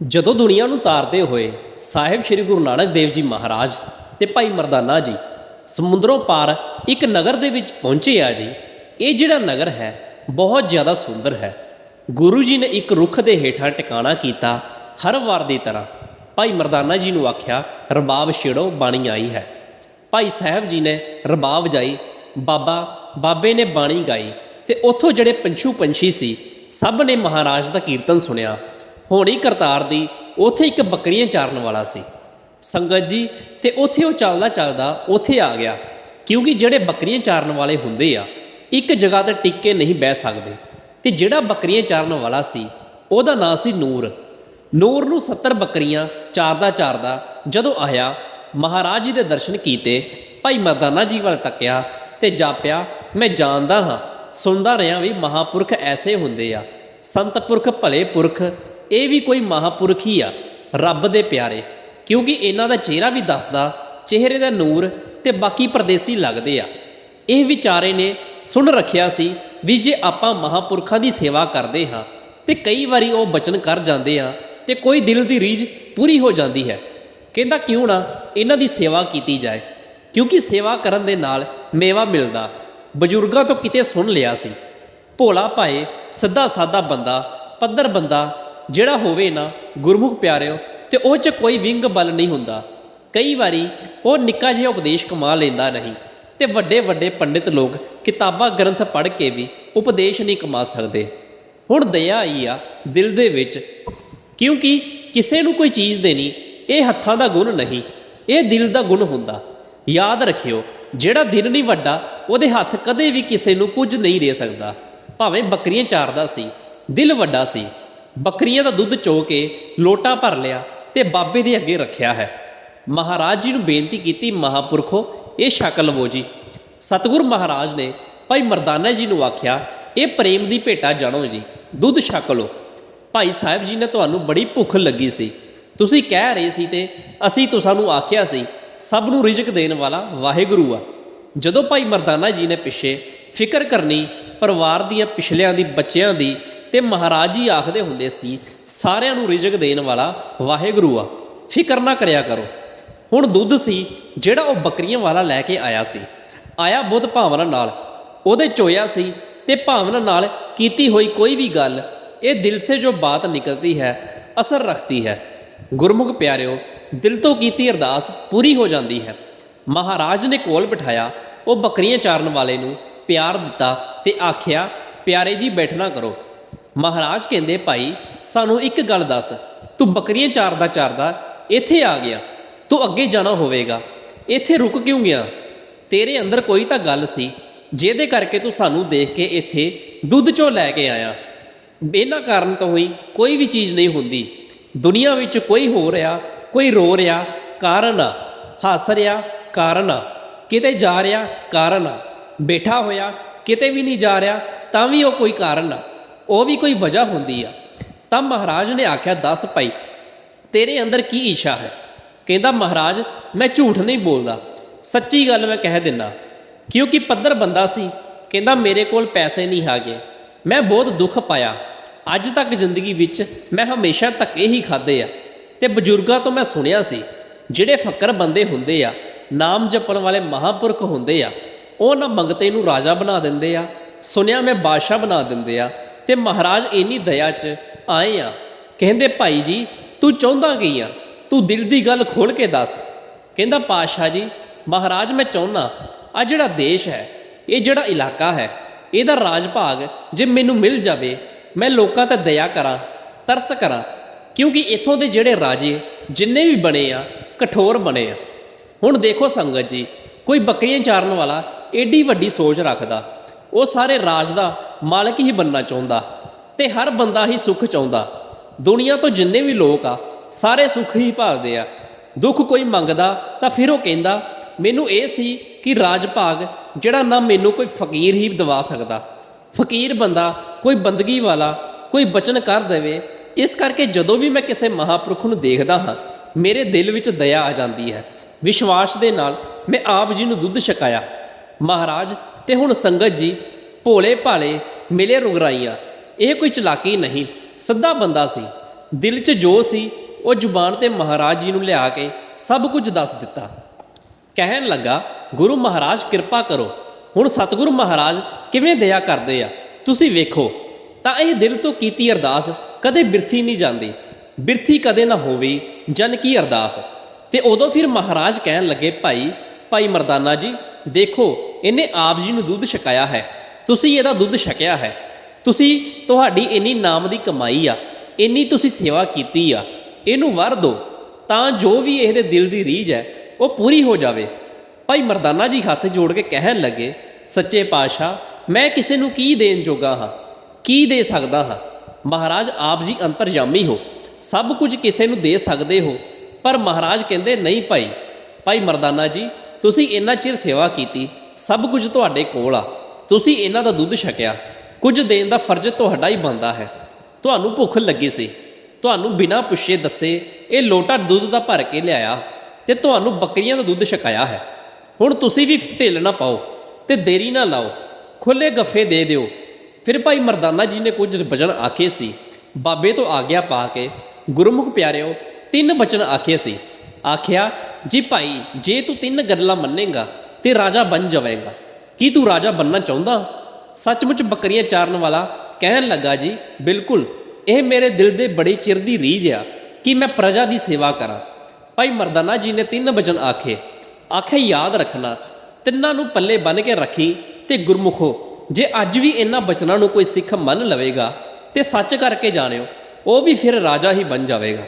ਜਦੋਂ ਦੁਨੀਆ ਨੂੰ ਤਾਰਦੇ ਹੋਏ ਸਾਹਿਬ ਸ੍ਰੀ ਗੁਰੂ ਨਾਨਕ ਦੇਵ ਜੀ ਮਹਾਰਾਜ ਤੇ ਭਾਈ ਮਰਦਾਨਾ ਜੀ ਸਮੁੰਦਰੋਂ ਪਾਰ ਇੱਕ ਨਗਰ ਦੇ ਵਿੱਚ ਪਹੁੰਚੇ ਆ ਜੀ, ਇਹ ਜਿਹੜਾ ਨਗਰ ਹੈ, ਬਹੁਤ ਜ਼ਿਆਦਾ ਸੁੰਦਰ ਹੈ। ਗੁਰੂ ਜੀ ਨੇ ਇੱਕ ਰੁੱਖ ਦੇ ਹੇਠਾਂ ਟਿਕਾਣਾ ਕੀਤਾ, ਹਰ ਵਾਰ ਦੀ ਤਰ੍ਹਾਂ ਭਾਈ ਮਰਦਾਨਾ ਜੀ ਨੂੰ ਆਖਿਆ, ਰਬਾਬ ਛੇੜੋ, ਬਾਣੀ ਆਈ ਹੈ। ਭਾਈ ਸਾਹਿਬ ਜੀ ਨੇ ਰਬਾਬ ਵਜਾਈ ਬਾਬਾ, ਬਾਬੇ ਨੇ ਬਾਣੀ ਗਾਈ ਤੇ ਉੱਥੋਂ ਜਿਹੜੇ ਪੰਛੂ ਪੰਛੀ ਸੀ, ਸਭ ਨੇ ਮਹਾਰਾਜ ਦਾ ਕੀਰਤਨ ਸੁਣਿਆ। ਹੋਣੀ ਕਰਤਾਰ ਦੀ, ਉੱਥੇ ਇੱਕ ਬੱਕਰੀਆਂ ਚਾਰਨ ਵਾਲਾ ਸੀ। ਸੰਗਤ ਜੀ, ਤੇ ਉੱਥੇ ਉਹ ਚੱਲਦਾ ਚੱਲਦਾ ਉੱਥੇ ਆ ਗਿਆ। ਕਿਉਂਕਿ ਜਿਹੜੇ ਬੱਕਰੀਆਂ ਚਾਰਨ ਵਾਲੇ ਹੁੰਦੇ ਆ, ਇੱਕ ਜਗ੍ਹਾ ਤੇ ਟਿਕ ਕੇ ਨਹੀਂ ਬਹਿ ਸਕਦੇ। ਤੇ ਜਿਹੜਾ ਬੱਕਰੀਆਂ ਚਾਰਨ ਵਾਲਾ ਸੀ, ਉਹਦਾ ਨਾਂ ਸੀ ਨੂਰ। ਨੂਰ ਨੂੰ 70 ਬੱਕਰੀਆਂ ਚਾਰਦਾ ਚਾਰਦਾ ਜਦੋਂ ਆਇਆ, ਮਹਾਰਾਜ ਜੀ ਦੇ ਦਰਸ਼ਨ ਕੀਤੇ, ਭਾਈ ਮਰਦਾਨਾ ਜੀ ਵੱਲ ਤੱਕਿਆ ਤੇ ਜਾਪਿਆ, ਮੈਂ ਜਾਣਦਾ ਹਾਂ, ਸੁਣਦਾ ਰਿਹਾ ਵੀ ਮਹਾਪੁਰਖ ਐਸੇ ਹੁੰਦੇ ਆ। ਸੰਤ ਪੁਰਖ ਭਲੇ ਪੁਰਖ ਇਹ ਵੀ ਕੋਈ ਮਹਾਪੁਰਖ ਹੀ ਆ, ਰੱਬ ਦੇ ਪਿਆਰੇ, ਕਿਉਂਕਿ ਇਹਨਾਂ ਦਾ ਚਿਹਰਾ ਵੀ ਦੱਸਦਾ, ਚਿਹਰੇ ਦਾ ਨੂਰ ਤੇ ਬਾਕੀ ਪਰਦੇਸੀ ਲੱਗਦੇ ਆ। ਇਹ ਵਿਚਾਰੇ ਨੇ ਸੁਣ ਰੱਖਿਆ ਸੀ ਵੀ ਜੇ ਆਪਾਂ ਮਹਾਪੁਰਖਾਂ ਦੀ ਸੇਵਾ ਕਰਦੇ ਹਾਂ ਤੇ ਕਈ ਵਾਰੀ ਉਹ ਬਚਨ ਕਰ ਜਾਂਦੇ ਆ ਤੇ ਕੋਈ ਦਿਲ ਦੀ ਰੀਝ ਪੂਰੀ ਹੋ ਜਾਂਦੀ ਹੈ। ਕਹਿੰਦਾ ਕਿਉਂ ਨਾ ਇਹਨਾਂ ਦੀ ਸੇਵਾ ਕੀਤੀ ਜਾਏ, ਕਿਉਂਕਿ ਸੇਵਾ ਕਰਨ ਦੇ ਨਾਲ ਮੇਵਾ ਮਿਲਦਾ। ਬਜ਼ੁਰਗਾਂ ਤੋਂ ਕਿਤੇ ਸੁਣ ਲਿਆ ਸੀ। ਭੋਲਾ ਭਾਏ ਸਿੱਧਾ ਸਾਦਾ ਬੰਦਾ, ਪੱਧਰ ਬੰਦਾ ਜਿਹੜਾ ਹੋਵੇ ਨਾ, ਗੁਰਮੁਖ ਪਿਆਰਿਓ, ਤੇ ਉਹ 'ਚ ਕੋਈ ਵਿੰਗ ਬਲ ਨਹੀਂ ਹੁੰਦਾ। ਕਈ ਵਾਰੀ ਉਹ ਨਿੱਕਾ ਜਿਹਾ ਉਪਦੇਸ਼ ਕਮਾ ਲੈਂਦਾ ਨਹੀਂ, ਤੇ ਵੱਡੇ ਵੱਡੇ ਪੰਡਿਤ ਲੋਕ ਕਿਤਾਬਾਂ ਗ੍ਰੰਥ ਪੜ੍ਹ ਕੇ ਵੀ ਉਪਦੇਸ਼ ਨਹੀਂ ਕਮਾ ਸਕਦੇ। ਹੁਣ ਦਇਆ ਆਈ ਆ ਦਿਲ ਦੇ ਵਿੱਚ, ਕਿਉਂਕਿ ਕਿਸੇ ਨੂੰ ਕੋਈ ਚੀਜ਼ ਦੇਣੀ, ਇਹ ਹੱਥਾਂ ਦਾ ਗੁਣ ਨਹੀਂ, ਇਹ ਦਿਲ ਦਾ ਗੁਣ ਹੁੰਦਾ। ਯਾਦ ਰੱਖਿਓ, ਜਿਹੜਾ ਦਿਲ ਨਹੀਂ ਵੱਡਾ, ਉਹਦੇ ਹੱਥ ਕਦੇ ਵੀ ਕਿਸੇ ਨੂੰ ਕੁਝ ਨਹੀਂ ਦੇ ਸਕਦਾ। ਭਾਵੇਂ ਬੱਕਰੀਆਂ ਚਾਰਦਾ ਸੀ, ਦਿਲ ਵੱਡਾ ਸੀ ਬੱਕਰੀਆਂ ਦਾ ਦੁੱਧ ਚੋ ਕੇ ਲੋਟਾ ਭਰ ਲਿਆ ਤੇ ਬਾਬੇ ਦੇ ਅੱਗੇ ਰੱਖਿਆ ਹੈ। ਮਹਾਰਾਜ ਜੀ ਨੂੰ ਬੇਨਤੀ ਕੀਤੀ, ਮਹਾਪੁਰਖੋ, ਇਹ ਛਕ ਲਵੋ ਜੀ। ਸਤਿਗੁਰ ਮਹਾਰਾਜ ਨੇ ਭਾਈ ਮਰਦਾਨਾ ਜੀ ਨੂੰ ਆਖਿਆ, ਇਹ ਪ੍ਰੇਮ ਦੀ ਭੇਟਾ ਜਾਣੋ ਜੀ, ਦੁੱਧ ਛਕ ਲਓ। ਭਾਈ ਸਾਹਿਬ ਜੀ ਨੇ ਤੁਹਾਨੂੰ ਬੜੀ ਭੁੱਖ ਲੱਗੀ ਸੀ। ਤੁਸੀਂ ਕਹਿ ਰਹੇ ਸੀ ਤੇ ਅਸੀਂ ਤੁਹਾਨੂੰ ਆਖਿਆ ਸੀ, ਸਭ ਨੂੰ ਰਿਜ਼ਕ ਦੇਣ ਵਾਲਾ ਵਾਹਿਗੁਰੂ ਆ। ਜਦੋਂ ਭਾਈ ਮਰਦਾਨਾ ਜੀ ਨੇ ਪਿੱਛੇ ਫਿਕਰ ਕਰਨੀ ਪਰਿਵਾਰ ਦੀਆਂ ਪਿਛਲਿਆਂ ਦੀ ਬੱਚਿਆਂ ਦੀ ਤੇ ਮਹਾਰਾਜ ਜੀ ਆਖਦੇ ਹੁੰਦੇ ਸੀ, ਸਾਰਿਆਂ ਨੂੰ ਰਿਜ਼ਕ ਦੇਣ ਵਾਲਾ ਵਾਹਿਗੁਰੂ ਆ, ਫਿਕਰ ਨਾ ਕਰਿਆ ਕਰੋ। ਹੁਣ ਦੁੱਧ ਸੀ, ਜਿਹੜਾ ਉਹ ਬੱਕਰੀਆਂ ਵਾਲਾ ਲੈ ਕੇ ਆਇਆ ਸੀ। ਆਇਆ ਬੁੱਧ ਭਾਵਨਾ ਨਾਲ, ਉਹਦੇ ਚੋਇਆ ਸੀ ਤੇ ਭਾਵਨਾ ਨਾਲ ਕੀਤੀ ਹੋਈ ਕੋਈ ਵੀ ਗੱਲ, ਇਹ ਦਿਲ ਸੇ ਜੋ ਬਾਤ ਨਿਕਲਦੀ ਹੈ, ਅਸਰ ਰੱਖਦੀ ਹੈ। ਗੁਰਮੁਖ ਪਿਆਰਿਓ, ਦਿਲ ਤੋਂ ਕੀਤੀ ਅਰਦਾਸ ਪੂਰੀ ਹੋ ਜਾਂਦੀ ਹੈ। ਮਹਾਰਾਜ ਨੇ ਕੋਲ ਬਿਠਾਇਆ, ਉਹ ਬੱਕਰੀਆਂ ਚਾਰਨ ਵਾਲੇ ਨੂੰ ਪਿਆਰ ਦਿੱਤਾ ਤੇ ਆਖਿਆ, ਪਿਆਰੇ ਜੀ ਬੈਠਣਾ ਕਰੋ। ਮਹਾਰਾਜ ਕਹਿੰਦੇ, ਭਾਈ, ਸਾਨੂੰ ਇੱਕ ਗੱਲ ਦੱਸ। ਤੂੰ ਬੱਕਰੀਆਂ ਚਾਰਦਾ ਚਾਰਦਾ ਇੱਥੇ ਆ ਗਿਆ। ਤੂੰ ਅੱਗੇ ਜਾਣਾ ਹੋਵੇਗਾ। ਇੱਥੇ ਰੁਕ ਕਿਉਂ ਗਿਆ? ਤੇਰੇ ਅੰਦਰ ਕੋਈ ਤਾਂ ਗੱਲ ਸੀ, ਜਿਹਦੇ ਕਰਕੇ ਤੂੰ ਸਾਨੂੰ ਦੇਖ ਕੇ ਇੱਥੇ ਦੁੱਧ ਚੋਂ ਲੈ ਕੇ ਆਇਆ। ਇਹਨਾਂ ਕਾਰਨ ਤੋਂ ਹੀ ਕੋਈ ਵੀ ਚੀਜ਼ ਨਹੀਂ ਹੁੰਦੀ। ਦੁਨੀਆ ਵਿੱਚ ਕੋਈ ਹੋ ਰਿਹਾ, ਕੋਈ ਰੋ ਰਿਹਾ, ਕਾਰਨ ਆ। ਹੱਸ ਰਿਹਾ, ਕਾਰਨ ਆ। ਕਿਤੇ ਜਾ ਰਿਹਾ, ਕਾਰਨ ਆ। ਬੈਠਾ ਹੋਇਆ, ਕਿਤੇ ਵੀ ਨਹੀਂ ਜਾ ਰਿਹਾ, ਤਾਂ ਵੀ ਉਹ ਕੋਈ ਕਾਰਨ ਆ। ਉਹ ਵੀ ਕੋਈ ਵਜ੍ਹਾ ਹੁੰਦੀ ਆ। ਤਾਂ ਮਹਾਰਾਜ ਨੇ ਆਖਿਆ, ਦੱਸ ਭਾਈ, ਤੇਰੇ ਅੰਦਰ ਕੀ ਇੱਛਾ ਹੈ? ਕਹਿੰਦਾ, ਮਹਾਰਾਜ, ਮੈਂ ਝੂਠ ਨਹੀਂ ਬੋਲਦਾ। ਸੱਚੀ ਗੱਲ ਮੈਂ ਕਹਿ ਦਿੰਦਾ ਕਿਉਂਕਿ ਪੱਧਰ ਬੰਦਾ ਸੀ। ਕਹਿੰਦਾ, ਮੇਰੇ ਕੋਲ ਪੈਸੇ ਨਹੀਂ ਹੈਗੇ। ਮੈਂ ਬਹੁਤ ਦੁੱਖ ਪਾਇਆ। ਅੱਜ ਤੱਕ ਜ਼ਿੰਦਗੀ ਵਿੱਚ ਮੈਂ ਹਮੇਸ਼ਾ ਧੱਕੇ ਹੀ ਖਾਦੇ ਆ। ਤੇ ਬਜ਼ੁਰਗਾਂ ਤੋਂ ਮੈਂ ਸੁਣਿਆ ਸੀ, ਜਿਹੜੇ ਫੱਕਰ ਬੰਦੇ ਹੁੰਦੇ ਆ, ਨਾਮ ਜਪਣ ਵਾਲੇ ਮਹਾਪੁਰਖ ਹੁੰਦੇ ਆ, ਉਹ ਨਾ ਮੰਗਤੇ ਨੂੰ ਰਾਜਾ ਬਣਾ ਦਿੰਦੇ ਆ, ਸੁਣਿਆ ਮੈਂ ਬਾਦਸ਼ਾਹ ਬਣਾ ਦਿੰਦੇ ਆ। ਤੇ ਮਹਾਰਾਜ ਇੰਨੀ ਦਇਆ 'ਚ ਆਏ ਆ। ਕਹਿੰਦੇ, ਭਾਈ ਜੀ, ਤੂੰ ਚਾਹੁੰਦਾ ਕੀ ਆ? ਤੂੰ ਦਿਲ ਦੀ ਗੱਲ ਖੋਲ ਕੇ ਦੱਸ। ਕਹਿੰਦਾ, ਪਾਤਸ਼ਾਹ ਜੀ, ਮਹਾਰਾਜ ਮੈਂ ਚਾਹੁੰਦਾ ਆ ਜਿਹੜਾ ਦੇਸ਼ ਹੈ, ਇਹ ਜਿਹੜਾ ਇਲਾਕਾ ਹੈ, ਇਹਦਾ ਰਾਜ ਭਾਗ ਜੇ ਮੈਨੂੰ ਮਿਲ ਜਾਵੇ, ਮੈਂ ਲੋਕਾਂ ਤੇ ਦਇਆ ਕਰਾਂ, ਤਰਸ ਕਰਾਂ, ਕਿਉਂਕਿ ਇੱਥੋਂ ਦੇ ਜਿਹੜੇ ਰਾਜੇ ਜਿੰਨੇ ਵੀ ਬਣੇ ਆ, ਕਠੋਰ ਬਣੇ ਆ। ਹੁਣ ਦੇਖੋ ਸੰਗਤ ਜੀ, ਕੋਈ ਬੱਕਰੀਆਂ ਚਾਰਨ ਵਾਲਾ ਏਡੀ ਵੱਡੀ ਸੋਚ ਰੱਖਦਾ। ਉਹ ਸਾਰੇ ਰਾਜ ਦਾ ਮਾਲਕ ਹੀ ਬੰਨਣਾ ਚਾਹੁੰਦਾ ਤੇ ਹਰ ਬੰਦਾ ਹੀ ਸੁੱਖ ਚਾਹੁੰਦਾ। ਦੁਨੀਆ ਤੋਂ ਜਿੰਨੇ ਵੀ ਲੋਕ ਆ, ਸਾਰੇ ਸੁੱਖ ਹੀ ਭਾਲਦੇ ਆ। ਦੁੱਖ ਕੋਈ ਮੰਗਦਾ ਤਾਂ ਫਿਰ ਉਹ ਕਹਿੰਦਾ, ਮੈਨੂੰ ਇਹ ਸੀ ਕਿ ਰਾਜ ਭਾਗ ਜਿਹੜਾ ਨਾ ਮੈਨੂੰ ਕੋਈ ਫਕੀਰ ਹੀ ਦਵਾ ਸਕਦਾ। ਫਕੀਰ ਬੰਦਾ ਕੋਈ ਬੰਦਗੀ ਵਾਲਾ, ਕੋਈ ਬਚਨ ਕਰ ਦੇਵੇ। ਇਸ ਕਰਕੇ ਜਦੋਂ ਵੀ ਮੈਂ ਕਿਸੇ ਮਹਾਪੁਰਖ ਨੂੰ ਦੇਖਦਾ ਹਾਂ, ਮੇਰੇ ਦਿਲ ਵਿੱਚ ਦਇਆ ਆ ਜਾਂਦੀ ਹੈ। ਵਿਸ਼ਵਾਸ ਦੇ ਨਾਲ ਮੈਂ ਆਪ ਜੀ ਨੂੰ ਦੁੱਧ ਛਕਾਇਆ। ਮਹਾਰਾਜ ਤੇ ਹੁਣ ਸੰਗਤ ਜੀ ਭੋਲੇ ਭਾਲੇ ਮਿਲੇ ਰੁਗਰਾਈਆਂ। ਇਹ ਕੋਈ ਚਲਾਕੀ ਨਹੀਂ ਸਿੱਧਾ ਬੰਦਾ ਸੀ। ਦਿਲ 'ਚ ਜੋ ਸੀ, ਉਹ ਜ਼ੁਬਾਨ ਤੇ ਮਹਾਰਾਜ ਜੀ ਨੂੰ ਲਿਆ ਕੇ ਸਭ ਕੁਝ ਦੱਸ ਦਿੱਤਾ। ਕਹਿਣ ਲੱਗਾ, ਗੁਰੂ ਮਹਾਰਾਜ, ਕਿਰਪਾ ਕਰੋ। ਹੁਣ ਸਤਿਗੁਰੂ ਮਹਾਰਾਜ ਕਿਵੇਂ ਦਇਆ ਕਰਦੇ ਆ? ਤੁਸੀਂ ਵੇਖੋ, ਤਾਂ ਇਹ ਦਿਲ ਤੋਂ ਕੀਤੀ ਅਰਦਾਸ ਕਦੇ ਬਿਰਥੀ ਨਹੀਂ ਜਾਂਦੀ। ਬਿਰਥੀ ਕਦੇ ਨਾ ਹੋਵੇ, ਜਨ ਕੀ ਅਰਦਾਸ? ਤੇ ਉਦੋਂ ਫਿਰ ਮਹਾਰਾਜ ਕਹਿਣ ਲੱਗੇ, ਭਾਈ ਭਾਈ ਮਰਦਾਨਾ ਜੀ, ਦੇਖੋ ਇਹਨੇ ਆਪ ਜੀ ਨੂੰ ਦੁੱਧ ਛਕਾਇਆ ਹੈ। ਤੁਸੀਂ ਇਹਦਾ ਦੁੱਧ ਛਕਿਆ ਹੈ। ਤੁਸੀਂ ਤੁਹਾਡੀ ਇੰਨੀ ਨਾਮ ਦੀ ਕਮਾਈ ਆ, ਇੰਨੀ ਤੁਸੀਂ ਸੇਵਾ ਕੀਤੀ ਆ, ਇਹਨੂੰ ਵਰ ਦਿਓ ਤਾਂ ਜੋ ਵੀ ਇਹਦੇ ਦਿਲ ਦੀ ਰੀਝ ਹੈ, ਉਹ ਪੂਰੀ ਹੋ ਜਾਵੇ। ਭਾਈ ਮਰਦਾਨਾ ਜੀ ਹੱਥ ਜੋੜ ਕੇ ਕਹਿਣ ਲੱਗੇ, ਸੱਚੇ ਪਾਤਸ਼ਾਹ, ਮੈਂ ਕਿਸੇ ਨੂੰ ਕੀ ਦੇਣ ਜੋਗਾ ਹਾਂ? ਕੀ ਦੇ ਸਕਦਾ ਹਾਂ? ਮਹਾਰਾਜ ਆਪ ਜੀ ਅੰਤਰਜਾਮੀ ਹੋ, ਸਭ ਕੁਝ ਕਿਸੇ ਨੂੰ ਦੇ ਸਕਦੇ ਹੋ, ਪਰ ਮਹਾਰਾਜ ਕਹਿੰਦੇ, ਨਹੀਂ ਭਾਈ ਭਾਈ ਮਰਦਾਨਾ ਜੀ, ਤੁਸੀਂ ਇੰਨਾ ਚਿਰ ਸੇਵਾ ਕੀਤੀ ਸਭ ਕੁਝ ਤੁਹਾਡੇ ਕੋਲ ਆ। ਤੁਸੀਂ ਇਹਨਾਂ ਦਾ ਦੁੱਧ ਛਕਿਆ। ਕੁਝ ਦੇਣ ਦਾ ਫਰਜ਼ ਤੁਹਾਡਾ ਹੀ ਬਣਦਾ ਹੈ। ਤੁਹਾਨੂੰ ਭੁੱਖ ਲੱਗੀ ਸੀ। ਤੁਹਾਨੂੰ ਬਿਨਾਂ ਪੁੱਛੇ ਦੱਸੇ ਇਹ ਲੋਟਾ ਦੁੱਧ ਦਾ ਭਰ ਕੇ ਲਿਆਇਆ ਤੇ ਤੁਹਾਨੂੰ ਬੱਕਰੀਆਂ ਦਾ ਦੁੱਧ ਛਕਾਇਆ ਹੈ। ਹੁਣ ਤੁਸੀਂ ਵੀ ਢਿੱਲ ਨਾ ਪਾਓ ਤੇ ਦੇਰੀ ਨਾ ਲਾਓ। ਖੁੱਲੇ ਗੱਫੇ ਦੇ ਦਿਓ। ਫਿਰ ਭਾਈ ਮਰਦਾਨਾ ਜੀ ਨੇ ਕੁਝ ਬਚਨ ਆਖੇ ਸੀ। ਬਾਬੇ ਤੋਂ ਆਗਿਆ ਪਾ ਕੇ ਗੁਰਮੁਖ ਪਿਆਰਿਓ, ਤਿੰਨ ਬਚਨ ਆਖੇ ਸੀ। ਆਖਿਆ, ਜੀ ਭਾਈ, ਜੇ ਤੂੰ ਤਿੰਨ ਗੱਲਾਂ ਮੰਨੇਗਾ ਤੇ ਰਾਜਾ ਬਣ ਜਾਵੇਂਗਾ। ਕੀ ਤੂੰ ਰਾਜਾ ਬਣਨਾ ਚਾਹੁੰਦਾ? ਸੱਚਮੁੱਚ ਬੱਕਰੀਆਂ ਚਾਰਨ ਵਾਲਾ ਕਹਿਣ ਲੱਗਾ ਜੀ, ਬਿਲਕੁਲ। ਇਹ ਮੇਰੇ ਦਿਲ ਦੇ ਬੜੇ ਚਿਰ ਦੀ ਰੀਝ ਆ ਕਿ ਮੈਂ ਪ੍ਰਜਾ ਦੀ ਸੇਵਾ ਕਰਾਂ। ਭਾਈ ਮਰਦਾਨਾ ਜੀ ਨੇ ਤਿੰਨ ਬਚਨ ਆਖੇ। ਆਖੇ, ਯਾਦ ਰੱਖਣਾ, ਤਿੰਨਾਂ ਨੂੰ ਪੱਲੇ ਬੰਨ ਕੇ ਰੱਖੀ ਤੇ ਗੁਰਮੁਖੋ, ਜੇ ਅੱਜ ਵੀ ਇਹਨਾਂ ਬਚਨਾਂ ਨੂੰ ਕੋਈ ਸਿੱਖ ਮੰਨ ਲਵੇਗਾ ਤੇ ਸੱਚ ਕਰਕੇ ਜਾਣਿਓ, ਉਹ ਵੀ ਫਿਰ ਰਾਜਾ ਹੀ ਬਣ ਜਾਵੇਗਾ।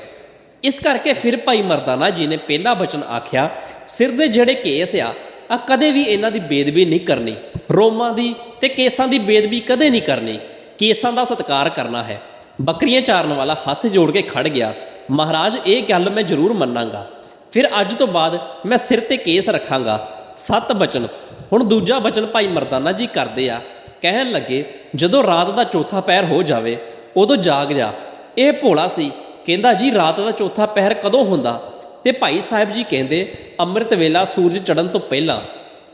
ਇਸ ਕਰਕੇ ਫਿਰ ਭਾਈ ਮਰਦਾਨਾ ਜੀ ਨੇ ਪਹਿਲਾ ਬਚਨ ਆਖਿਆ, ਸਿਰ ਦੇ ਜਿਹੜੇ ਕੇਸ ਆ ਆ ਕਦੇ ਵੀ ਇਹਨਾਂ ਦੀ ਬੇਦਬੀ ਨਹੀਂ ਕਰਨੀ। ਰੋਮਾਂ ਦੀ ਤੇ ਕੇਸਾਂ ਦੀ ਬੇਦਬੀ ਕਦੇ ਨਹੀਂ ਕਰਨੀ। ਕੇਸਾਂ ਦਾ ਸਤਿਕਾਰ ਕਰਨਾ ਹੈ। ਬੱਕਰੀਆਂ ਚਾਰਨ ਵਾਲਾ ਹੱਥ ਜੋੜ ਕੇ ਖੜ ਗਿਆ। ਮਹਾਰਾਜ, ਇਹ ਗੱਲ ਮੈਂ ਜ਼ਰੂਰ ਮੰਨਾਂਗਾ। ਫਿਰ ਅੱਜ ਤੋਂ ਬਾਅਦ ਮੈਂ ਸਿਰ ਤੇ ਕੇਸ ਰੱਖਾਂਗਾ। ਸੱਤ ਬਚਨ। ਹੁਣ ਦੂਜਾ ਬਚਨ ਭਾਈ ਮਰਦਾਨਾ ਜੀ ਕਰਦੇ ਆ। ਕਹਿਣ ਲੱਗੇ, ਜਦੋਂ ਰਾਤ ਦਾ ਚੌਥਾ ਪਹਿਰ ਹੋ ਜਾਵੇ, ਉਦੋਂ ਜਾਗ ਜਾ। ਇਹ ਭੋਲਾ ਸੀ। ਕਹਿੰਦਾ, ਜੀ, ਰਾਤ ਦਾ ਚੌਥਾ ਪਹਿਰ ਕਦੋਂ ਹੁੰਦਾ? ਤੇ ਭਾਈ ਸਾਹਿਬ ਜੀ ਕਹਿੰਦੇ, ਅੰਮ੍ਰਿਤ ਵੇਲਾ ਸੂਰਜ ਚੜ੍ਹਨ ਤੋਂ ਪਹਿਲਾਂ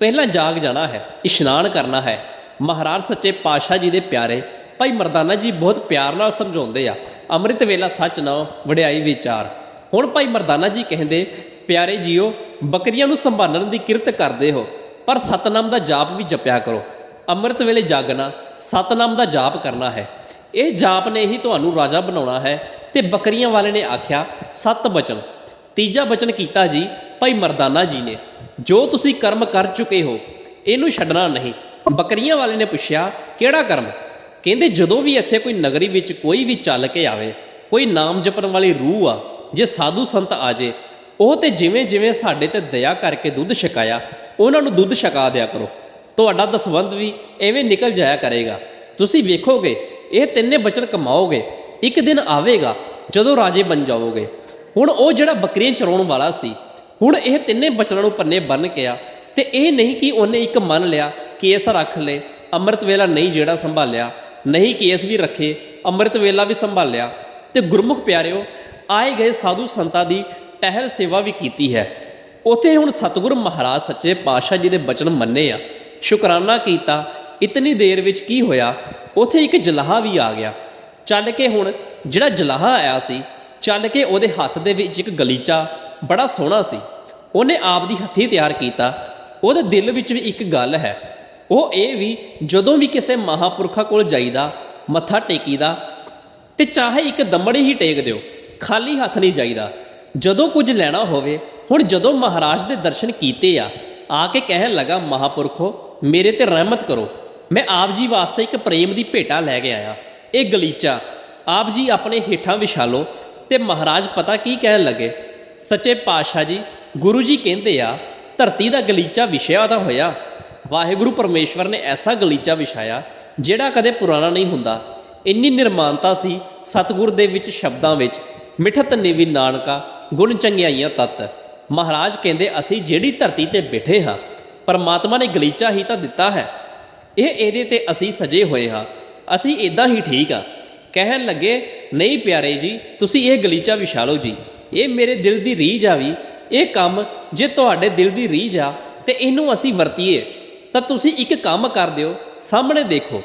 ਪਹਿਲਾਂ ਜਾਗ ਜਾਣਾ ਹੈ, ਇਸ਼ਨਾਨ ਕਰਨਾ ਹੈ। ਮਹਾਰਾਜ ਸੱਚੇ ਪਾਤਸ਼ਾਹ ਜੀ ਦੇ ਪਿਆਰੇ, ਭਾਈ ਮਰਦਾਨਾ ਜੀ ਬਹੁਤ ਪਿਆਰ ਨਾਲ ਸਮਝਾਉਂਦੇ ਆ, ਅੰਮ੍ਰਿਤ ਵੇਲਾ ਸੱਚ ਨਾ ਵਡਿਆਈ ਵਿਚਾਰ। ਹੁਣ ਭਾਈ ਮਰਦਾਨਾ ਜੀ ਕਹਿੰਦੇ, ਪਿਆਰੇ ਜੀਓ, ਬੱਕਰੀਆਂ ਨੂੰ ਸੰਭਾਲਣ ਦੀ ਕਿਰਤ ਕਰਦੇ ਹੋ, ਪਰ ਸਤਨਾਮ ਦਾ ਜਾਪ ਵੀ ਜਪਿਆ ਕਰੋ। ਅੰਮ੍ਰਿਤ ਵੇਲੇ ਜਾਗਣਾ, ਸਤਨਾਮ ਦਾ ਜਾਪ ਕਰਨਾ ਹੈ। ਇਹ ਜਾਪ ਨੇ ਹੀ ਤੁਹਾਨੂੰ ਰਾਜਾ ਬਣਾਉਣਾ ਹੈ ਤੇ ਬੱਕਰੀਆਂ ਵਾਲੇ ਨੇ ਆਖਿਆ, ਸਤ ਬਚਨ ਤੀਜਾ ਬਚਨ ਕੀਤਾ ਜੀ, ਭਾਈ ਮਰਦਾਨਾ ਜੀ ਨੇ, ਜੋ ਤੁਸੀਂ ਕਰਮ ਕਰ ਚੁੱਕੇ ਹੋ, ਇਹਨੂੰ ਛੱਡਣਾ ਨਹੀਂ। ਬੱਕਰੀਆਂ ਵਾਲੇ ਨੇ ਪੁੱਛਿਆ, ਕਿਹੜਾ ਕਰਮ? ਕਹਿੰਦੇ, ਜਦੋਂ ਵੀ ਇੱਥੇ ਕੋਈ ਨਗਰੀ ਵਿੱਚ ਕੋਈ ਵੀ ਚੱਲ ਕੇ ਆਵੇ, ਕੋਈ ਨਾਮ ਜਪਣ ਵਾਲੀ ਰੂਹ ਆ, ਜੇ ਸਾਧੂ ਸੰਤ ਆ ਜੇ, ਉਹ ਤੇ ਜਿਵੇਂ ਜਿਵੇਂ ਸਾਡੇ ਤੇ ਦਇਆ ਕਰਕੇ ਦੁੱਧ ਛਕਾਇਆ, ਉਹਨਾਂ ਨੂੰ ਦੁੱਧ ਛਕਾ ਦਿਆ ਕਰੋ। ਤੁਹਾਡਾ ਦਸਵੰਧ ਵੀ ਐਵੇਂ ਨਿਕਲ ਜਾਇਆ ਕਰੇਗਾ। ਤੁਸੀਂ ਵੇਖੋਗੇ, ਇਹ ਤਿੰਨੇ ਬਚਨ ਕਮਾਓਗੇ, ਇੱਕ ਦਿਨ ਆਵੇਗਾ, ਜਦੋਂ ਰਾਜੇ ਬਣ ਜਾਓਗੇ। ਹੁਣ ਉਹ ਜਿਹੜਾ ਬੱਕਰੀਆਂ ਚਰਾਉਣ ਵਾਲਾ ਸੀ, ਹੁਣ ਇਹ ਤਿੰਨੇ ਬਚਨਾਂ ਨੂੰ ਪੰਨੇ ਬੰਨ ਕੇ ਆ, ਤੇ ਇਹ ਨਹੀਂ ਕਿ ਉਹਨੇ ਇੱਕ ਮੰਨ ਲਿਆ, ਕੇਸ ਰੱਖ ਲੇ ਅੰਮ੍ਰਿਤ ਵੇਲਾ ਨਹੀਂ ਜਿਹੜਾ ਸੰਭਾਲਿਆ, ਨਹੀਂ ਕੇਸ ਵੀ ਰੱਖੇ, ਅੰਮ੍ਰਿਤ ਵੇਲਾ ਵੀ ਸੰਭਾਲਿਆ। ਤੇ ਗੁਰਮੁਖ ਪਿਆਰਿਓ, ਆਏ ਗਏ ਸਾਧੂ ਸੰਤਾਂ ਦੀ ਟਹਿਲ ਸੇਵਾ ਵੀ ਕੀਤੀ ਹੈ। ਉਥੇ ਹੁਣ ਸਤਿਗੁਰ ਮਹਾਰਾਜ ਸੱਚੇ ਪਾਤਸ਼ਾਹ ਜੀ ਦੇ ਬਚਨ ਮੰਨੇ ਆ। ਸ਼ੁਕਰਾਨਾ ਕੀਤਾ, ਇਤਨੀ ਦੇਰ ਵਿੱਚ ਕੀ ਹੋਇਆ, ਉਥੇ ਇੱਕ ਜਲਾਹਾ ਵੀ ਆ ਗਿਆ। ਚੱਲ ਕੇ ਹੁਣ ਜਿਹੜਾ ਜਲਾਹਾ ਆਇਆ ਸੀ ਚੱਲ ਕੇ ਉਹਦੇ ਹੱਥ ਦੇ ਵਿੱਚ ਇੱਕ ਗਲੀਚਾ ਬੜਾ ਸੋਹਣਾ ਸੀ। ਉਹਨੇ ਆਪ ਦੀ ਹੱਥੀ ਤਿਆਰ ਕੀਤਾ। ਉਹਦੇ ਦਿਲ ਵਿੱਚ ਵੀ ਇੱਕ ਗੱਲ ਹੈ। ਉਹ ਇਹ ਵੀ ਜਦੋਂ ਵੀ ਕਿਸੇ ਮਹਾਪੁਰਖਾ ਕੋਲ ਜਾਈਦਾ, ਮੱਥਾ ਟੇਕੀਦਾ ਤੇ ਚਾਹੇ ਇੱਕ ਦਮੜੀ ਹੀ ਟੇਕ ਦਿਓ, ਖਾਲੀ ਹੱਥ ਨਹੀਂ ਜਾਈਦਾ। ਜਦੋਂ ਕੁਝ ਲੈਣਾ ਹੋਵੇ, ਹੁਣ ਜਦੋਂ ਮਹਾਰਾਜ ਦੇ ਦਰਸ਼ਨ ਕੀਤੇ ਆ ਆ ਕੇ ਕਹਿਣ ਲੱਗਾ, ਮਹਾਪੁਰਖੋ, ਮੇਰੇ ਤੇ ਰਹਿਮਤ ਕਰੋ। ਮੈਂ ਆਪ ਜੀ ਵਾਸਤੇ ਇੱਕ ਪ੍ਰੇਮ ਦੀ ਭੇਟਾ ਲੈ ਕੇ ਆਇਆ। ਇਹ ਗਲੀਚਾ ਆਪ ਜੀ ਆਪਣੇ ਹੇਠਾਂ ਵਿਛਾ ਲਓ। ਤੇ ਮਹਾਰਾਜ ਪਤਾ ਕੀ ਕਹਿਣ ਲੱਗੇ? ਸੱਚੇ ਪਾਤਸ਼ਾਹ ਜੀ, ਗੁਰੂ ਜੀ ਕਹਿੰਦੇ ਆ, ਧਰਤੀ ਦਾ ਗਲੀਚਾ ਵਿਛਿਆ ਦਾ ਹੋਇਆ। ਵਾਹਿਗੁਰੂ ਪਰਮੇਸ਼ਵਰ ਨੇ ਐਸਾ ਗਲੀਚਾ ਵਿਛਾਇਆ, ਜਿਹੜਾ ਕਦੇ ਪੁਰਾਣਾ ਨਹੀਂ ਹੁੰਦਾ। ਇੰਨੀ ਨਿਰਮਾਨਤਾ ਸੀ ਸਤਿਗੁਰ ਦੇ ਵਿੱਚ ਸ਼ਬਦਾਂ ਵਿੱਚ, ਮਿਠਤ ਨਿਵੀ ਨਾਨਕਾ, ਗੁਣ ਚੰਗਿਆਈਆਂ ਤਤ। ਮਹਾਰਾਜ ਕਹਿੰਦੇ, ਅਸੀਂ ਜਿਹੜੀ ਧਰਤੀ ਤੇ ਬੈਠੇ ਹਾਂ, ਪਰਮਾਤਮਾ ਨੇ ਗਲੀਚਾ ਹੀ ਤਾਂ ਦਿੱਤਾ ਹੈ। ਇਹ ਇਹਦੇ ਤੇ ਅਸੀਂ ਸਜੇ ਹੋਏ ਹਾਂ, ਅਸੀਂ ਇਦਾਂ ਹੀ ਠੀਕ ਆ ਕਹਿਣ ਲੱਗੇ ਨਹੀਂ ਪਿਆਰੇ ਜੀ, ਤੁਸੀਂ ਇਹ ਗਲੀਚਾ ਵਿਛਾ ਲਓ ਜੀ। ਇਹ ਮੇਰੇ ਦਿਲ ਦੀ ਰੀਝ ਆ ਵੀ। ਇਹ ਕੰਮ ਜੇ ਤੁਹਾਡੇ ਦਿਲ ਦੀ ਰੀਝ ਆ ਤੇ ਇਹਨੂੰ ਅਸੀਂ ਵਰਤੀਏ, ਤਾਂ ਤੁਸੀਂ ਇੱਕ ਕੰਮ ਕਰ ਦਿਓ, ਸਾਹਮਣੇ ਦੇਖੋ।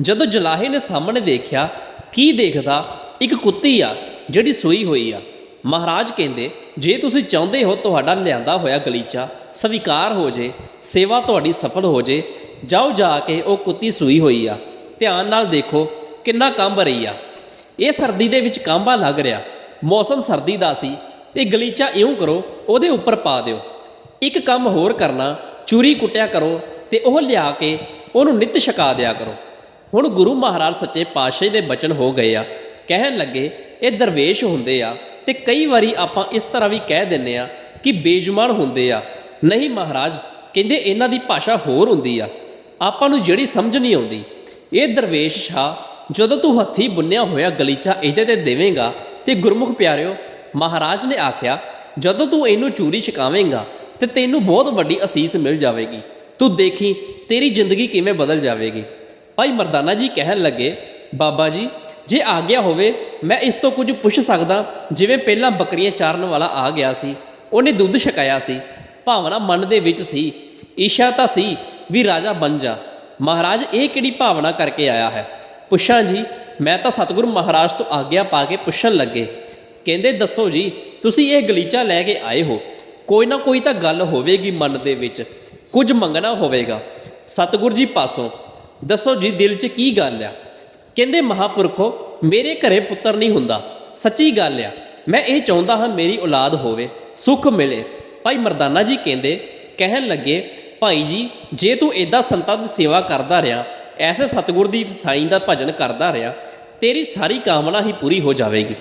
ਜਦੋਂ ਜਲਾਹੇ ਨੇ ਸਾਹਮਣੇ ਦੇਖਿਆ, ਕੀ ਦੇਖਦਾ? ਇੱਕ ਕੁੱਤੀ ਆ, ਜਿਹੜੀ ਸੂਈ ਹੋਈ ਆ। ਮਹਾਰਾਜ ਕਹਿੰਦੇ, ਜੇ ਤੁਸੀਂ ਚਾਹੁੰਦੇ ਹੋ ਤੁਹਾਡਾ ਲਿਆਂਦਾ ਹੋਇਆ ਗਲੀਚਾ ਸਵੀਕਾਰ ਹੋ ਜੇ, ਸੇਵਾ ਤੁਹਾਡੀ ਸਫਲ ਹੋ ਜੇ, ਜਾਓ ਜਾ ਕੇ ਉਹ ਕੁੱਤੀ ਸੂਈ ਹੋਈ ਆ। ਧਿਆਨ ਨਾਲ ਦੇਖੋ, ਕਿੰਨਾ ਕੰਬ ਰਹੀ ਆ। ਇਹ ਸਰਦੀ ਦੇ ਵਿੱਚ ਕਾਂਬਾ ਲੱਗ ਰਿਹਾ। ਮੌਸਮ ਸਰਦੀ ਦਾ ਸੀ ਤੇ ਗਲੀਚਾ ਇਉਂ ਕਰੋ, ਉਹਦੇ ਉੱਪਰ ਪਾ ਦਿਓ। ਇੱਕ ਕੰਮ ਹੋਰ ਕਰਨਾ, ਚੂਰੀ ਕੁੱਟਿਆ ਕਰੋ ਤੇ ਉਹ ਲਿਆ ਕੇ ਉਹਨੂੰ ਨਿਤ ਛਕਾ ਦਿਆ ਕਰੋ। ਹੁਣ ਗੁਰੂ ਮਹਾਰਾਜ ਸੱਚੇ ਪਾਤਸ਼ਾਹ ਦੇ ਬਚਨ ਹੋ ਗਏ ਆ। ਕਹਿਣ ਲੱਗੇ, ਇਹ ਦਰਵੇਸ਼ ਹੁੰਦੇ ਆ ਤੇ ਕਈ ਵਾਰੀ ਆਪਾਂ ਇਸ ਤਰ੍ਹਾਂ ਵੀ ਕਹਿ ਦਿੰਨੇ ਆ ਕਿ ਬੇਜੁਮਾਨ ਹੁੰਦੇ ਆ। ਨਹੀਂ ਮਹਾਰਾਜ, ਕਹਿੰਦੇ ਇਹਨਾਂ ਦੀ ਭਾਸ਼ਾ ਹੋਰ ਹੁੰਦੀ ਆ। ਆਪਾਂ ਨੂੰ ਜਿਹੜੀ ਸਮਝ ਨਹੀਂ ਆਉਂਦੀ। ਇਹ ਦਰਵੇਸ਼ ਸ਼ਾਹ ਜਦੋਂ ਤੂੰ ਹੱਥੀ ਬੁੰਨਿਆ ਹੋਇਆ ਗਲੀਚਾ ਇਹਦੇ ਤੇ ਦੇਵੇਂਗਾ ਤੇ ਗੁਰਮੁਖ ਪਿਆਰਿਓ, ਮਹਾਰਾਜ ਨੇ ਆਖਿਆ, ਜਦੋਂ ਤੂੰ ਇਹਨੂੰ ਚੂਰੀ ਛਕਾਵੇਂਗਾ ਤੇ ਤੈਨੂੰ ਬਹੁਤ ਵੱਡੀ ਅਸੀਸ ਮਿਲ ਜਾਵੇਗੀ। ਤੂੰ ਦੇਖੀ, ਤੇਰੀ ਜ਼ਿੰਦਗੀ ਕਿਵੇਂ ਬਦਲ ਜਾਵੇਗੀ। ਭਾਈ ਮਰਦਾਨਾ ਜੀ ਕਹਿਣ ਲੱਗੇ, ਬਾਬਾ ਜੀ, ਜੇ ਆ ਗਿਆ ਹੋਵੇ, ਮੈਂ ਇਸ ਤੋਂ ਕੁਝ ਪੁੱਛ ਸਕਦਾ, ਜਿਵੇਂ ਪਹਿਲਾਂ ਬੱਕਰੀਆਂ ਚਾਰਨ ਵਾਲਾ ਆ ਗਿਆ ਸੀ, ਉਹਨੇ ਦੁੱਧ ਛਕਾਇਆ ਸੀ, ਭਾਵਨਾ ਮਨ ਦੇ ਵਿੱਚ ਸੀ, ਈਸ਼ਾ ਤਾਂ ਸੀ ਵੀ ਰਾਜਾ ਬਣ ਜਾ। ਮਹਾਰਾਜ ਇਹ ਕਿਹੜੀ ਭਾਵਨਾ ਕਰਕੇ ਆਇਆ ਹੈ? ਪੁੱਛਾਂ ਜੀ, ਮੈਂ ਤਾਂ ਸਤਿਗੁਰੂ ਮਹਾਰਾਜ ਤੋਂ ਆਗਿਆ ਪਾ ਕੇ ਪੁੱਛਣ ਲੱਗੇ। ਕਹਿੰਦੇ, ਦੱਸੋ ਜੀ, ਤੁਸੀਂ ਇਹ ਗਲੀਚਾ ਲੈ ਕੇ ਆਏ ਹੋ। ਕੋਈ ਨਾ ਕੋਈ ਤਾਂ ਗੱਲ ਹੋਵੇਗੀ ਮਨ ਦੇ ਵਿੱਚ। ਕੁਝ ਮੰਗਣਾ ਹੋਵੇਗਾ। ਸਤਿਗੁਰ ਜੀ ਪਾਸੋਂ, ਦੱਸੋ ਜੀ, ਦਿਲ 'ਚ ਕੀ ਗੱਲ ਆ? ਕਹਿੰਦੇ, ਮਹਾਪੁਰਖੋ, ਮੇਰੇ ਘਰੇ ਪੁੱਤਰ ਨਹੀਂ ਹੁੰਦਾ। ਸੱਚੀ ਗੱਲ ਆ, ਮੈਂ ਇਹ ਚਾਹੁੰਦਾ ਹਾਂ ਮੇਰੀ ਔਲਾਦ ਹੋਵੇ, ਸੁੱਖ ਮਿਲੇ। ਭਾਈ ਮਰਦਾਨਾ ਜੀ ਕਹਿੰਦੇ, ਕਹਿਣ ਲੱਗੇ, ਭਾਈ ਜੀ, ਜੇ ਤੂੰ ਇਦਾਂ ਸੰਤਾਂ ਦੀ ਸੇਵਾ ਕਰਦਾ ਰਿਹਾ ਐਸੇ ਸਤਿਗੁਰ ਦੀ ਸਾਈਂ ਦਾ ਭਜਨ ਕਰਦਾ ਰਿਹਾ, ਤੇਰੀ ਸਾਰੀ ਕਾਮਨਾ ਹੀ ਪੂਰੀ ਹੋ ਜਾਵੇਗੀ।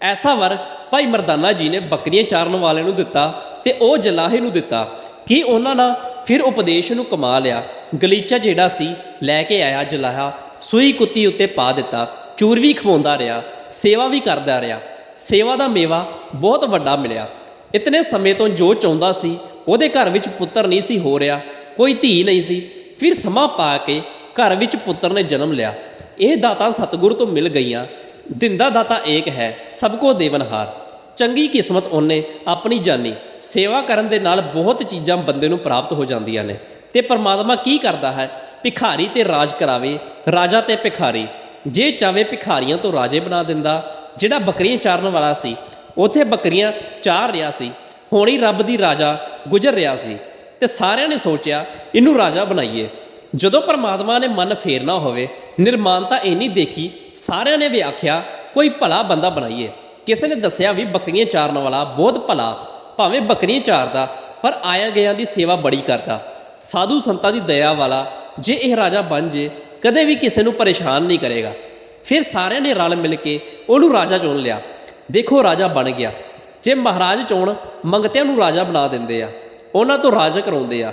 ਐਸਾ ਵਰ ਭਾਈ ਮਰਦਾਨਾ ਜੀ ਨੇ ਬੱਕਰੀਆਂ ਚਾਰਨ ਵਾਲੇ ਨੂੰ ਦਿੱਤਾ ਤੇ ਉਹ ਜਲਾਹੇ ਨੂੰ ਦਿੱਤਾ ਕਿ ਉਹਨਾਂ ਨਾਲ ਫਿਰ ਉਪਦੇਸ਼ ਨੂੰ ਕਮਾ ਲਿਆ। ਗਲੀਚਾ ਜਿਹੜਾ ਸੀ, ਲੈ ਕੇ ਆਇਆ ਜਲਾਹਾ, ਸੂਈ ਕੁੱਤੀ ਉੱਤੇ ਪਾ ਦਿੱਤਾ ਚੂਰ ਵੀ ਖਵਾਉਂਦਾ ਰਿਹਾ, ਸੇਵਾ ਵੀ ਕਰਦਾ ਰਿਹਾ। ਸੇਵਾ ਦਾ ਮੇਵਾ ਬਹੁਤ ਵੱਡਾ ਮਿਲਿਆ। ਇਤਨੇ ਸਮੇਂ ਤੋਂ ਜੋ ਚਾਹੁੰਦਾ ਸੀ, ਉਹਦੇ ਘਰ ਵਿੱਚ ਪੁੱਤਰ ਨਹੀਂ ਸੀ ਹੋ ਰਿਹਾ, ਕੋਈ ਧੀ ਨਹੀਂ ਸੀ। ਫਿਰ ਸਮਾਂ ਪਾ ਕੇ ਘਰ ਵਿੱਚ ਪੁੱਤਰ ਨੇ ਜਨਮ ਲਿਆ। ਇਹ ਦਾਤਾ ਸਤਿਗੁਰੂ ਤੋਂ ਮਿਲ ਗਈਆਂ। ਦਿੰਦਾ ਦਾਤਾ ਏਕ ਹੈ, ਸਭ ਕੋ ਦੇਵਨਹਾਰ ਚੰਗੀ ਕਿਸਮਤ ਉਹਨੇ ਆਪਣੀ ਜਾਨੀ। ਸੇਵਾ ਕਰਨ ਦੇ ਨਾਲ ਬਹੁਤ ਚੀਜ਼ਾਂ ਬੰਦੇ ਨੂੰ ਪ੍ਰਾਪਤ ਹੋ ਜਾਂਦੀਆਂ ਨੇ। ਤੇ ਪਰਮਾਤਮਾ ਕੀ ਕਰਦਾ ਹੈ? ਭਿਖਾਰੀ ਤੇ ਰਾਜ ਕਰਾਵੇ, ਰਾਜਾ ਤੇ ਭਿਖਾਰੀ। ਜੇ ਚਾਵੇ ਭਿਖਾਰੀਆਂ ਤੋਂ ਰਾਜੇ ਬਣਾ ਦਿੰਦਾ, ਜਿਹੜਾ ਬੱਕਰੀਆਂ ਚਾਰਨ ਵਾਲਾ ਸੀ, ਉਥੇ ਬੱਕਰੀਆਂ ਚਾਰ ਰਿਹਾ ਸੀ। ਹੋਣੀ ਰੱਬ ਦੀ ਰਾਜਾ ਗੁਜ਼ਰ ਰਿਹਾ ਸੀ। ਤੇ ਸਾਰਿਆਂ ਨੇ ਸੋਚਿਆ, ਇਹਨੂੰ ਰਾਜਾ ਬਣਾਈਏ। ਜਦੋਂ ਪਰਮਾਤਮਾ ਨੇ ਮਨ ਫੇਰਨਾ ਹੋਵੇ, ਨਿਰਮਾਨਤਾ ਇੰਨੀ ਦੇਖੀ, ਸਾਰਿਆਂ ਨੇ ਵੀ ਆਖਿਆ, ਕੋਈ ਭਲਾ ਬੰਦਾ ਬਣਾਈਏ। ਕਿਸੇ ਨੇ ਦੱਸਿਆ ਵੀ ਬੱਕਰੀਆਂ ਚਾਰਨ ਵਾਲਾ ਬਹੁਤ ਭਲਾ, ਭਾਵੇਂ ਬੱਕਰੀਆਂ ਚਾਰਦਾ, ਪਰ ਆਇਆ ਗਿਆਂ ਦੀ ਸੇਵਾ ਬੜੀ ਕਰਦਾ। ਸਾਧੂ ਸੰਤਾਂ ਦੀ ਦਇਆ ਵਾਲਾ, ਜੇ ਇਹ ਰਾਜਾ ਬਣ ਜੇ, ਕਦੇ ਵੀ ਕਿਸੇ ਨੂੰ ਪਰੇਸ਼ਾਨ ਨਹੀਂ ਕਰੇਗਾ। ਫਿਰ ਸਾਰਿਆਂ ਨੇ ਰਲ ਮਿਲ ਕੇ ਉਹਨੂੰ ਰਾਜਾ ਚੁਣ ਲਿਆ। ਦੇਖੋ ਰਾਜਾ ਬਣ ਗਿਆ। ਜੇ ਮਹਾਰਾਜ ਚੋਣ, ਮੰਗਤਿਆਂ ਨੂੰ ਰਾਜਾ ਬਣਾ ਦਿੰਦੇ ਆ। ਉਹਨਾਂ ਤੋਂ ਰਾਜ ਕਰਾਉਂਦੇ ਆ।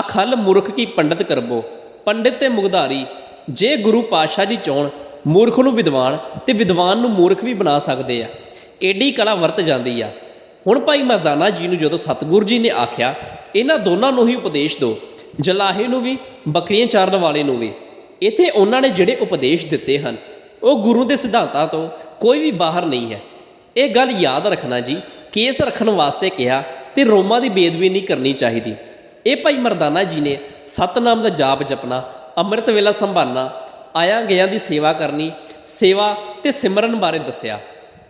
ਅਖਲ ਮੂਰਖ ਕੀ ਪੰਡਤ ਕਰਬੋ? ਪੰਡਿਤ ਤੇ ਮੁਗਧਾਰੀ, ਜੇ ਗੁਰੂ ਪਾਤਸ਼ਾਹ ਜੀ ਚੋਣ, ਮੂਰਖ ਨੂੰ ਵਿਦਵਾਨ ਤੇ ਵਿਦਵਾਨ ਨੂੰ ਮੂਰਖ ਵੀ ਬਣਾ ਸਕਦੇ ਆ। ਏਡੀ ਕਲਾ ਵਰਤ ਜਾਂਦੀ ਆ। ਹੁਣ ਭਾਈ ਮਰਦਾਨਾ ਜੀ ਨੂੰ ਜਦੋਂ ਸਤਿਗੁਰੂ ਜੀ ਨੇ ਆਖਿਆ, ਇਹਨਾਂ ਦੋਨਾਂ ਨੂੰ ਹੀ ਉਪਦੇਸ਼ ਦਿਓ, ਜਲਾਹੇ ਨੂੰ ਵੀ, ਬੱਕਰੀਆਂ ਚਾਰਨ ਵਾਲੇ ਨੂੰ ਵੀ। ਇੱਥੇ ਉਹਨਾਂ ਨੇ ਜਿਹੜੇ ਉਪਦੇਸ਼ ਦਿੱਤੇ ਹਨ, ਉਹ ਗੁਰੂ ਦੇ ਸਿਧਾਂਤਾਂ ਤੋਂ ਕੋਈ ਵੀ ਬਾਹਰ ਨਹੀਂ ਹੈ। ਇਹ ਗੱਲ ਯਾਦ ਰੱਖਣਾ ਜੀ, ਕੇਸ ਰੱਖਣ ਵਾਸਤੇ ਕਿਹਾ ਤੇ ਰੋਮਾਂ ਦੀ ਬੇਦਬੀ ਨਹੀਂ ਕਰਨੀ ਚਾਹੀਦੀ। ਇਹ ਭਾਈ ਮਰਦਾਨਾ ਜੀ ਨੇ ਸਤਨਾਮ ਦਾ ਜਾਪ ਜਪਣਾ, ਅੰਮ੍ਰਿਤ ਵੇਲਾ ਸੰਭਾਲਣਾ, ਆਇਆ ਗਿਆਂ ਦੀ ਸੇਵਾ ਕਰਨੀ, ਸੇਵਾ ਤੇ ਸਿਮਰਨ ਬਾਰੇ ਦੱਸਿਆ।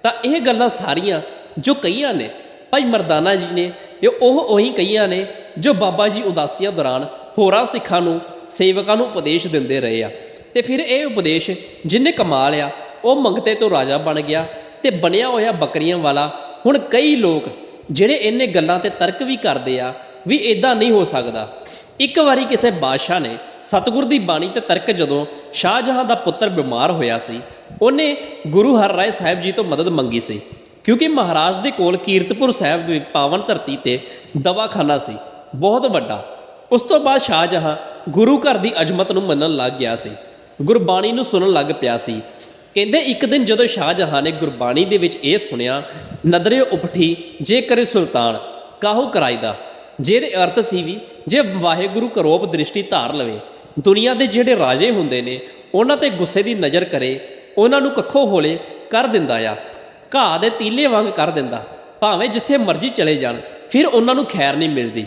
ਤਾਂ ਇਹ ਗੱਲਾਂ ਸਾਰੀਆਂ ਜੋ ਕਹੀਆਂ ਨੇ, ਭਾਈ ਮਰਦਾਨਾ ਜੀ ਨੇ ਇਹ ਉਹ ਉਹੀ ਕਹੀਆਂ ਨੇ ਜੋ ਬਾਬਾ ਜੀ ਉਦਾਸੀਆਂ ਦੌਰਾਨ ਹੋਰਾਂ ਸਿੱਖਾਂ ਨੂੰ, ਸੇਵਕਾਂ ਨੂੰ ਉਪਦੇਸ਼ ਦਿੰਦੇ ਰਹੇ ਆ। ਤੇ ਫਿਰ ਇਹ ਉਪਦੇਸ਼ ਜਿਨੇ ਕਮਾ ਲਿਆ ਉਹ ਮੰਗਤੇ ਤੋਂ ਰਾਜਾ ਬਣ ਗਿਆ ਤੇ ਬਣਿਆ ਹੋਇਆ ਬੱਕਰੀਆਂ ਵਾਲਾ ਹੁਣ ਕਈ ਲੋਕ ਜਿਹੜੇ ਇਹਨੇ ਗੱਲਾਂ ਤੇ ਤਰਕ ਵੀ ਕਰਦੇ ਆ ਵੀ ਇਦਾਂ ਨਹੀਂ ਹੋ ਸਕਦਾ। ਇੱਕ ਵਾਰੀ ਕਿਸੇ ਬਾਦਸ਼ਾਹ ਨੇ ਸਤਿਗੁਰ ਦੀ ਬਾਣੀ ਤੇ ਤਰਕ ਜਦੋਂ ਸ਼ਾਹਜਹਾਂ ਦਾ ਪੁੱਤਰ ਬਿਮਾਰ ਹੋਇਆ ਸੀ, ਉਹਨੇ ਗੁਰੂ ਹਰ ਰਾਏ ਸਾਹਿਬ ਜੀ ਤੋਂ ਮਦਦ ਮੰਗੀ ਸੀ। ਕਿਉਂਕਿ ਮਹਾਰਾਜ ਦੇ ਕੋਲ ਕੀਰਤਪੁਰ ਸਾਹਿਬ ਦੀ ਪਾਵਨ ਧਰਤੀ ਤੇ ਦਵਾਖਾਨਾ ਸੀ, ਬਹੁਤ ਵੱਡਾ। ਉਸ ਤੋਂ ਬਾਅਦ ਸ਼ਾਹਜਹਾਂ ਗੁਰੂ ਘਰ ਦੀ ਅਜਮਤ ਨੂੰ ਮੰਨਣ ਲੱਗ ਗਿਆ ਸੀ। ਗੁਰਬਾਣੀ ਨੂੰ ਸੁਣਨ ਲੱਗ ਪਿਆ ਸੀ। ਕਹਿੰਦੇ ਇੱਕ ਦਿਨ ਜਦੋਂ ਸ਼ਾਹਜਹਾਂ ਨੇ ਗੁਰਬਾਣੀ ਦੇ ਵਿੱਚ ਇਹ ਸੁਣਿਆ, ਨਦਰੇ ਉਪਠੀ ਜੇ ਕਰੇ ਸੁਲਤਾਨ, ਕਾਹੂ ਕਰਾਈਦਾ? ਜਿਹਦੇ ਅਰਥ ਸੀ ਵੀ ਜੇ ਵਾਹਿਗੁਰੂ ਕਰੋਪ ਦ੍ਰਿਸ਼ਟੀ ਧਾਰ ਲਵੇ, ਦੁਨੀਆ ਦੇ ਜਿਹੜੇ ਰਾਜੇ ਹੁੰਦੇ ਨੇ, ਉਹਨਾਂ ਤੇ ਗੁੱਸੇ ਦੀ ਨਜ਼ਰ ਕਰੇ, ਉਹਨਾਂ ਨੂੰ ਕੱਖੋ ਹੋਲੇ ਕਰ ਦਿੰਦਾ ਆ, ਘਾਹ ਦੇ ਤੀਲੇ ਵਾਂਗ ਕਰ ਦਿੰਦਾ, ਭਾਵੇਂ ਜਿੱਥੇ ਮਰਜ਼ੀ ਚਲੇ ਜਾਣ, ਫਿਰ ਉਹਨਾਂ ਨੂੰ ਖੈਰ ਨਹੀਂ ਮਿਲਦੀ।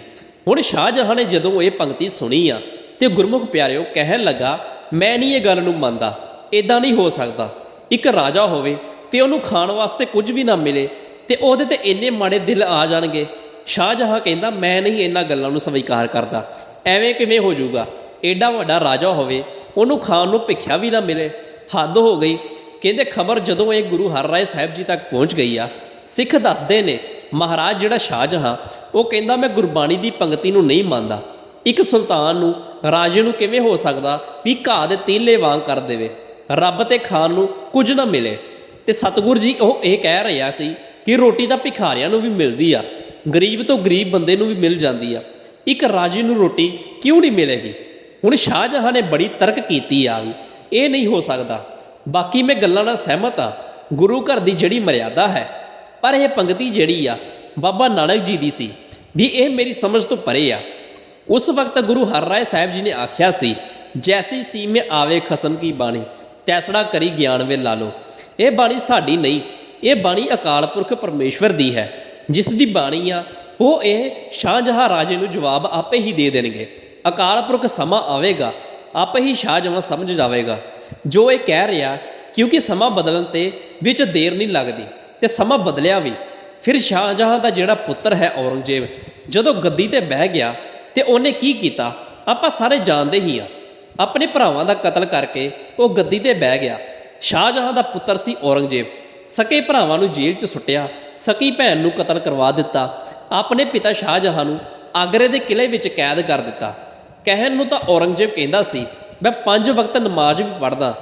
ਹੁਣ ਸ਼ਾਹਜਹਾਂ ਨੇ ਜਦੋਂ ਇਹ ਪੰਕਤੀ ਸੁਣੀ ਆ ਤੇ ਗੁਰਮੁਖ ਪਿਆਰਿਓ ਕਹਿਣ ਲੱਗਾ, ਮੈਂ ਨਹੀਂ ਇਹ ਗੱਲ ਨੂੰ ਮੰਨਦਾ ਇਦਾਂ ਨਹੀਂ ਹੋ ਸਕਦਾ। ਇੱਕ ਰਾਜਾ ਹੋਵੇ ਤੇ ਉਹਨੂੰ ਖਾਣ ਵਾਸਤੇ ਕੁਝ ਵੀ ਨਾ ਮਿਲੇ ਤੇ ਉਹਦੇ ਤੇ ਇੰਨੇ ਮਾੜੇ ਦਿਲ ਆ ਜਾਣਗੇ ਸ਼ਾਹਜਹਾਂ ਕਹਿੰਦਾ, ਮੈਂ ਨਹੀਂ ਇਹਨਾਂ ਗੱਲਾਂ ਨੂੰ ਸਵੀਕਾਰ ਕਰਦਾ। ਐਵੇਂ ਕਿਵੇਂ ਹੋ ਜਾਊਗਾ? ਐਡਾ ਵੱਡਾ ਰਾਜਾ ਹੋਵੇ, ਉਹਨੂੰ ਖਾਣ ਨੂੰ ਭਿੱਖਿਆ ਵੀ ਨਾ ਮਿਲੇ। ਹੱਦ ਹੋ ਗਈ। ਕਹਿੰਦੇ, ਖਬਰ ਜਦੋਂ ਇਹ ਗੁਰੂ ਹਰਰਾਏ ਸਾਹਿਬ ਜੀ ਤੱਕ ਪਹੁੰਚ ਗਈ ਆ, ਸਿੱਖ ਦੱਸਦੇ ਨੇ, ਮਹਾਰਾਜ ਜਿਹੜਾ ਸ਼ਾਹਜਹਾਂ, ਉਹ ਕਹਿੰਦਾ, ਮੈਂ ਗੁਰਬਾਣੀ ਦੀ ਪੰਕਤੀ ਨੂੰ ਨਹੀਂ ਮੰਨਦਾ। ਇੱਕ ਸੁਲਤਾਨ ਨੂੰ, ਰਾਜੇ ਨੂੰ ਕਿਵੇਂ ਹੋ ਸਕਦਾ ਵੀ ਘਾਹ ਦੇ ਤੀਲੇ ਵਾਂਗ ਕਰ ਦੇਵੇ? ਰੱਬ ਤੇ ਖਾਣ ਨੂੰ ਕੁਝ ਨਾ ਮਿਲੇ। ਤੇ ਸਤਿਗੁਰ ਜੀ ਉਹ ਇਹ ਕਹਿ ਰਿਹਾ ਸੀ ਕਿ ਰੋਟੀ ਤਾਂ ਭਿਖਾਰੀਆਂ ਨੂੰ ਵੀ ਮਿਲਦੀ ਆ। ਗਰੀਬ ਤੋਂ ਗਰੀਬ ਬੰਦੇ ਨੂੰ ਵੀ ਮਿਲ ਜਾਂਦੀ ਆ। ਇੱਕ ਰਾਜੇ ਨੂੰ ਰੋਟੀ ਕਿਉਂ ਨਹੀਂ ਮਿਲੇਗੀ? ਹੁਣ ਸ਼ਾਹਜਹਾਂ ਨੇ ਬੜੀ ਤਰਕ ਕੀਤੀ ਆ ਵੀ, ਇਹ ਨਹੀਂ ਹੋ ਸਕਦਾ। ਬਾਕੀ ਮੈਂ ਗੱਲਾਂ ਨਾਲ ਸਹਿਮਤ ਆ, ਗੁਰੂ ਘਰ ਦੀ ਜਿਹੜੀ ਮਰਿਆਦਾ ਹੈ, ਪਰ ਇਹ ਪੰਗਤੀ ਜਿਹੜੀ ਆ, ਬਾਬਾ ਨਾਨਕ ਜੀ ਦੀ ਸੀ, ਵੀ ਇਹ ਮੇਰੀ ਸਮਝ ਤੋਂ ਪਰੇ ਆ। ਉਸ ਵਕਤ ਗੁਰੂ ਹਰਰਾਏ ਸਾਹਿਬ ਜੀ ਨੇ ਆਖਿਆ ਸੀ, ਜੈਸੀ ਸੀ ਮੇ ਆਵੇ ਖਸਮ ਕੀ ਬਾਣੀ, ਤੈਸੜਾ ਕਰੀ ਗਿਆਨ ਵੇ ਲਾ ਲੋ ਇਹ ਬਾਣੀ ਸਾਡੀ ਨਹੀਂ, ਇਹ ਬਾਣੀ ਅਕਾਲ ਪੁਰਖ ਪਰਮੇਸ਼ਵਰ ਦੀ ਹੈ। ਜਿਸ ਦੀ ਬਾਣੀ ਆ ਉਹ ਇਹ ਸ਼ਾਹਜਹਾਂ ਰਾਜੇ ਨੂੰ ਜਵਾਬ ਆਪੇ ਹੀ ਦੇ ਦੇਣਗੇ। ਅਕਾਲ ਪੁਰਖ ਸਮਾਂ ਆਵੇਗਾ, ਆਪੇ ਹੀ ਸ਼ਾਹਜਹਾਂ ਸਮਝ ਜਾਵੇਗਾ। ਜੋ ਇਹ ਕਹਿ ਰਿਹਾ, ਕਿਉਂਕਿ ਸਮਾਂ ਬਦਲਣ ਤੇ ਵਿੱਚ ਦੇਰ ਨਹੀਂ ਲੱਗਦੀ ਤੇ ਸਮਾਂ ਬਦਲਿਆ ਵੀ, ਫਿਰ ਸ਼ਾਹਜਹਾਂ ਦਾ ਜਿਹੜਾ ਪੁੱਤਰ ਹੈ ਔਰੰਗਜ਼ੇਬ, ਜਦੋਂ ਗੱਦੀ ਤੇ ਬਹਿ ਗਿਆ ਤੇ ਉਹਨੇ ਕੀ ਕੀਤਾ, ਆਪਾਂ ਸਾਰੇ ਜਾਣਦੇ ਹੀ ਆ। ਆਪਣੇ ਭਰਾਵਾਂ ਦਾ ਕਤਲ ਕਰਕੇ ਉਹ ਗੱਦੀ ਤੇ ਬਹਿ ਗਿਆ। ਸ਼ਾਹਜਹਾਂ ਦਾ ਪੁੱਤਰ ਸੀ ਔਰੰਗਜ਼ੇਬ, ਸਕੇ ਭਰਾਵਾਂ ਨੂੰ ਜੇਲ੍ਹ 'ਚ ਸੁੱਟਿਆ ਸਕੀ ਭੈਣ ਨੂੰ ਕਤਲ ਕਰਵਾ ਦਿੱਤਾ। ਆਪਣੇ ਪਿਤਾ ਸ਼ਾਹਜਹਾਂ ਨੂੰ ਆਗਰੇ ਦੇ ਕਿਲੇ ਵਿੱਚ ਕੈਦ ਕਰ ਦਿੱਤਾ। ਕਹਿਣ ਨੂੰ ਤਾਂ ਔਰੰਗਜ਼ੇਬ ਕਹਿੰਦਾ ਸੀ, ਮੈਂ ਪੰਜ ਵਕਤ ਨਮਾਜ਼ ਵੀ ਪੜ੍ਹਦਾ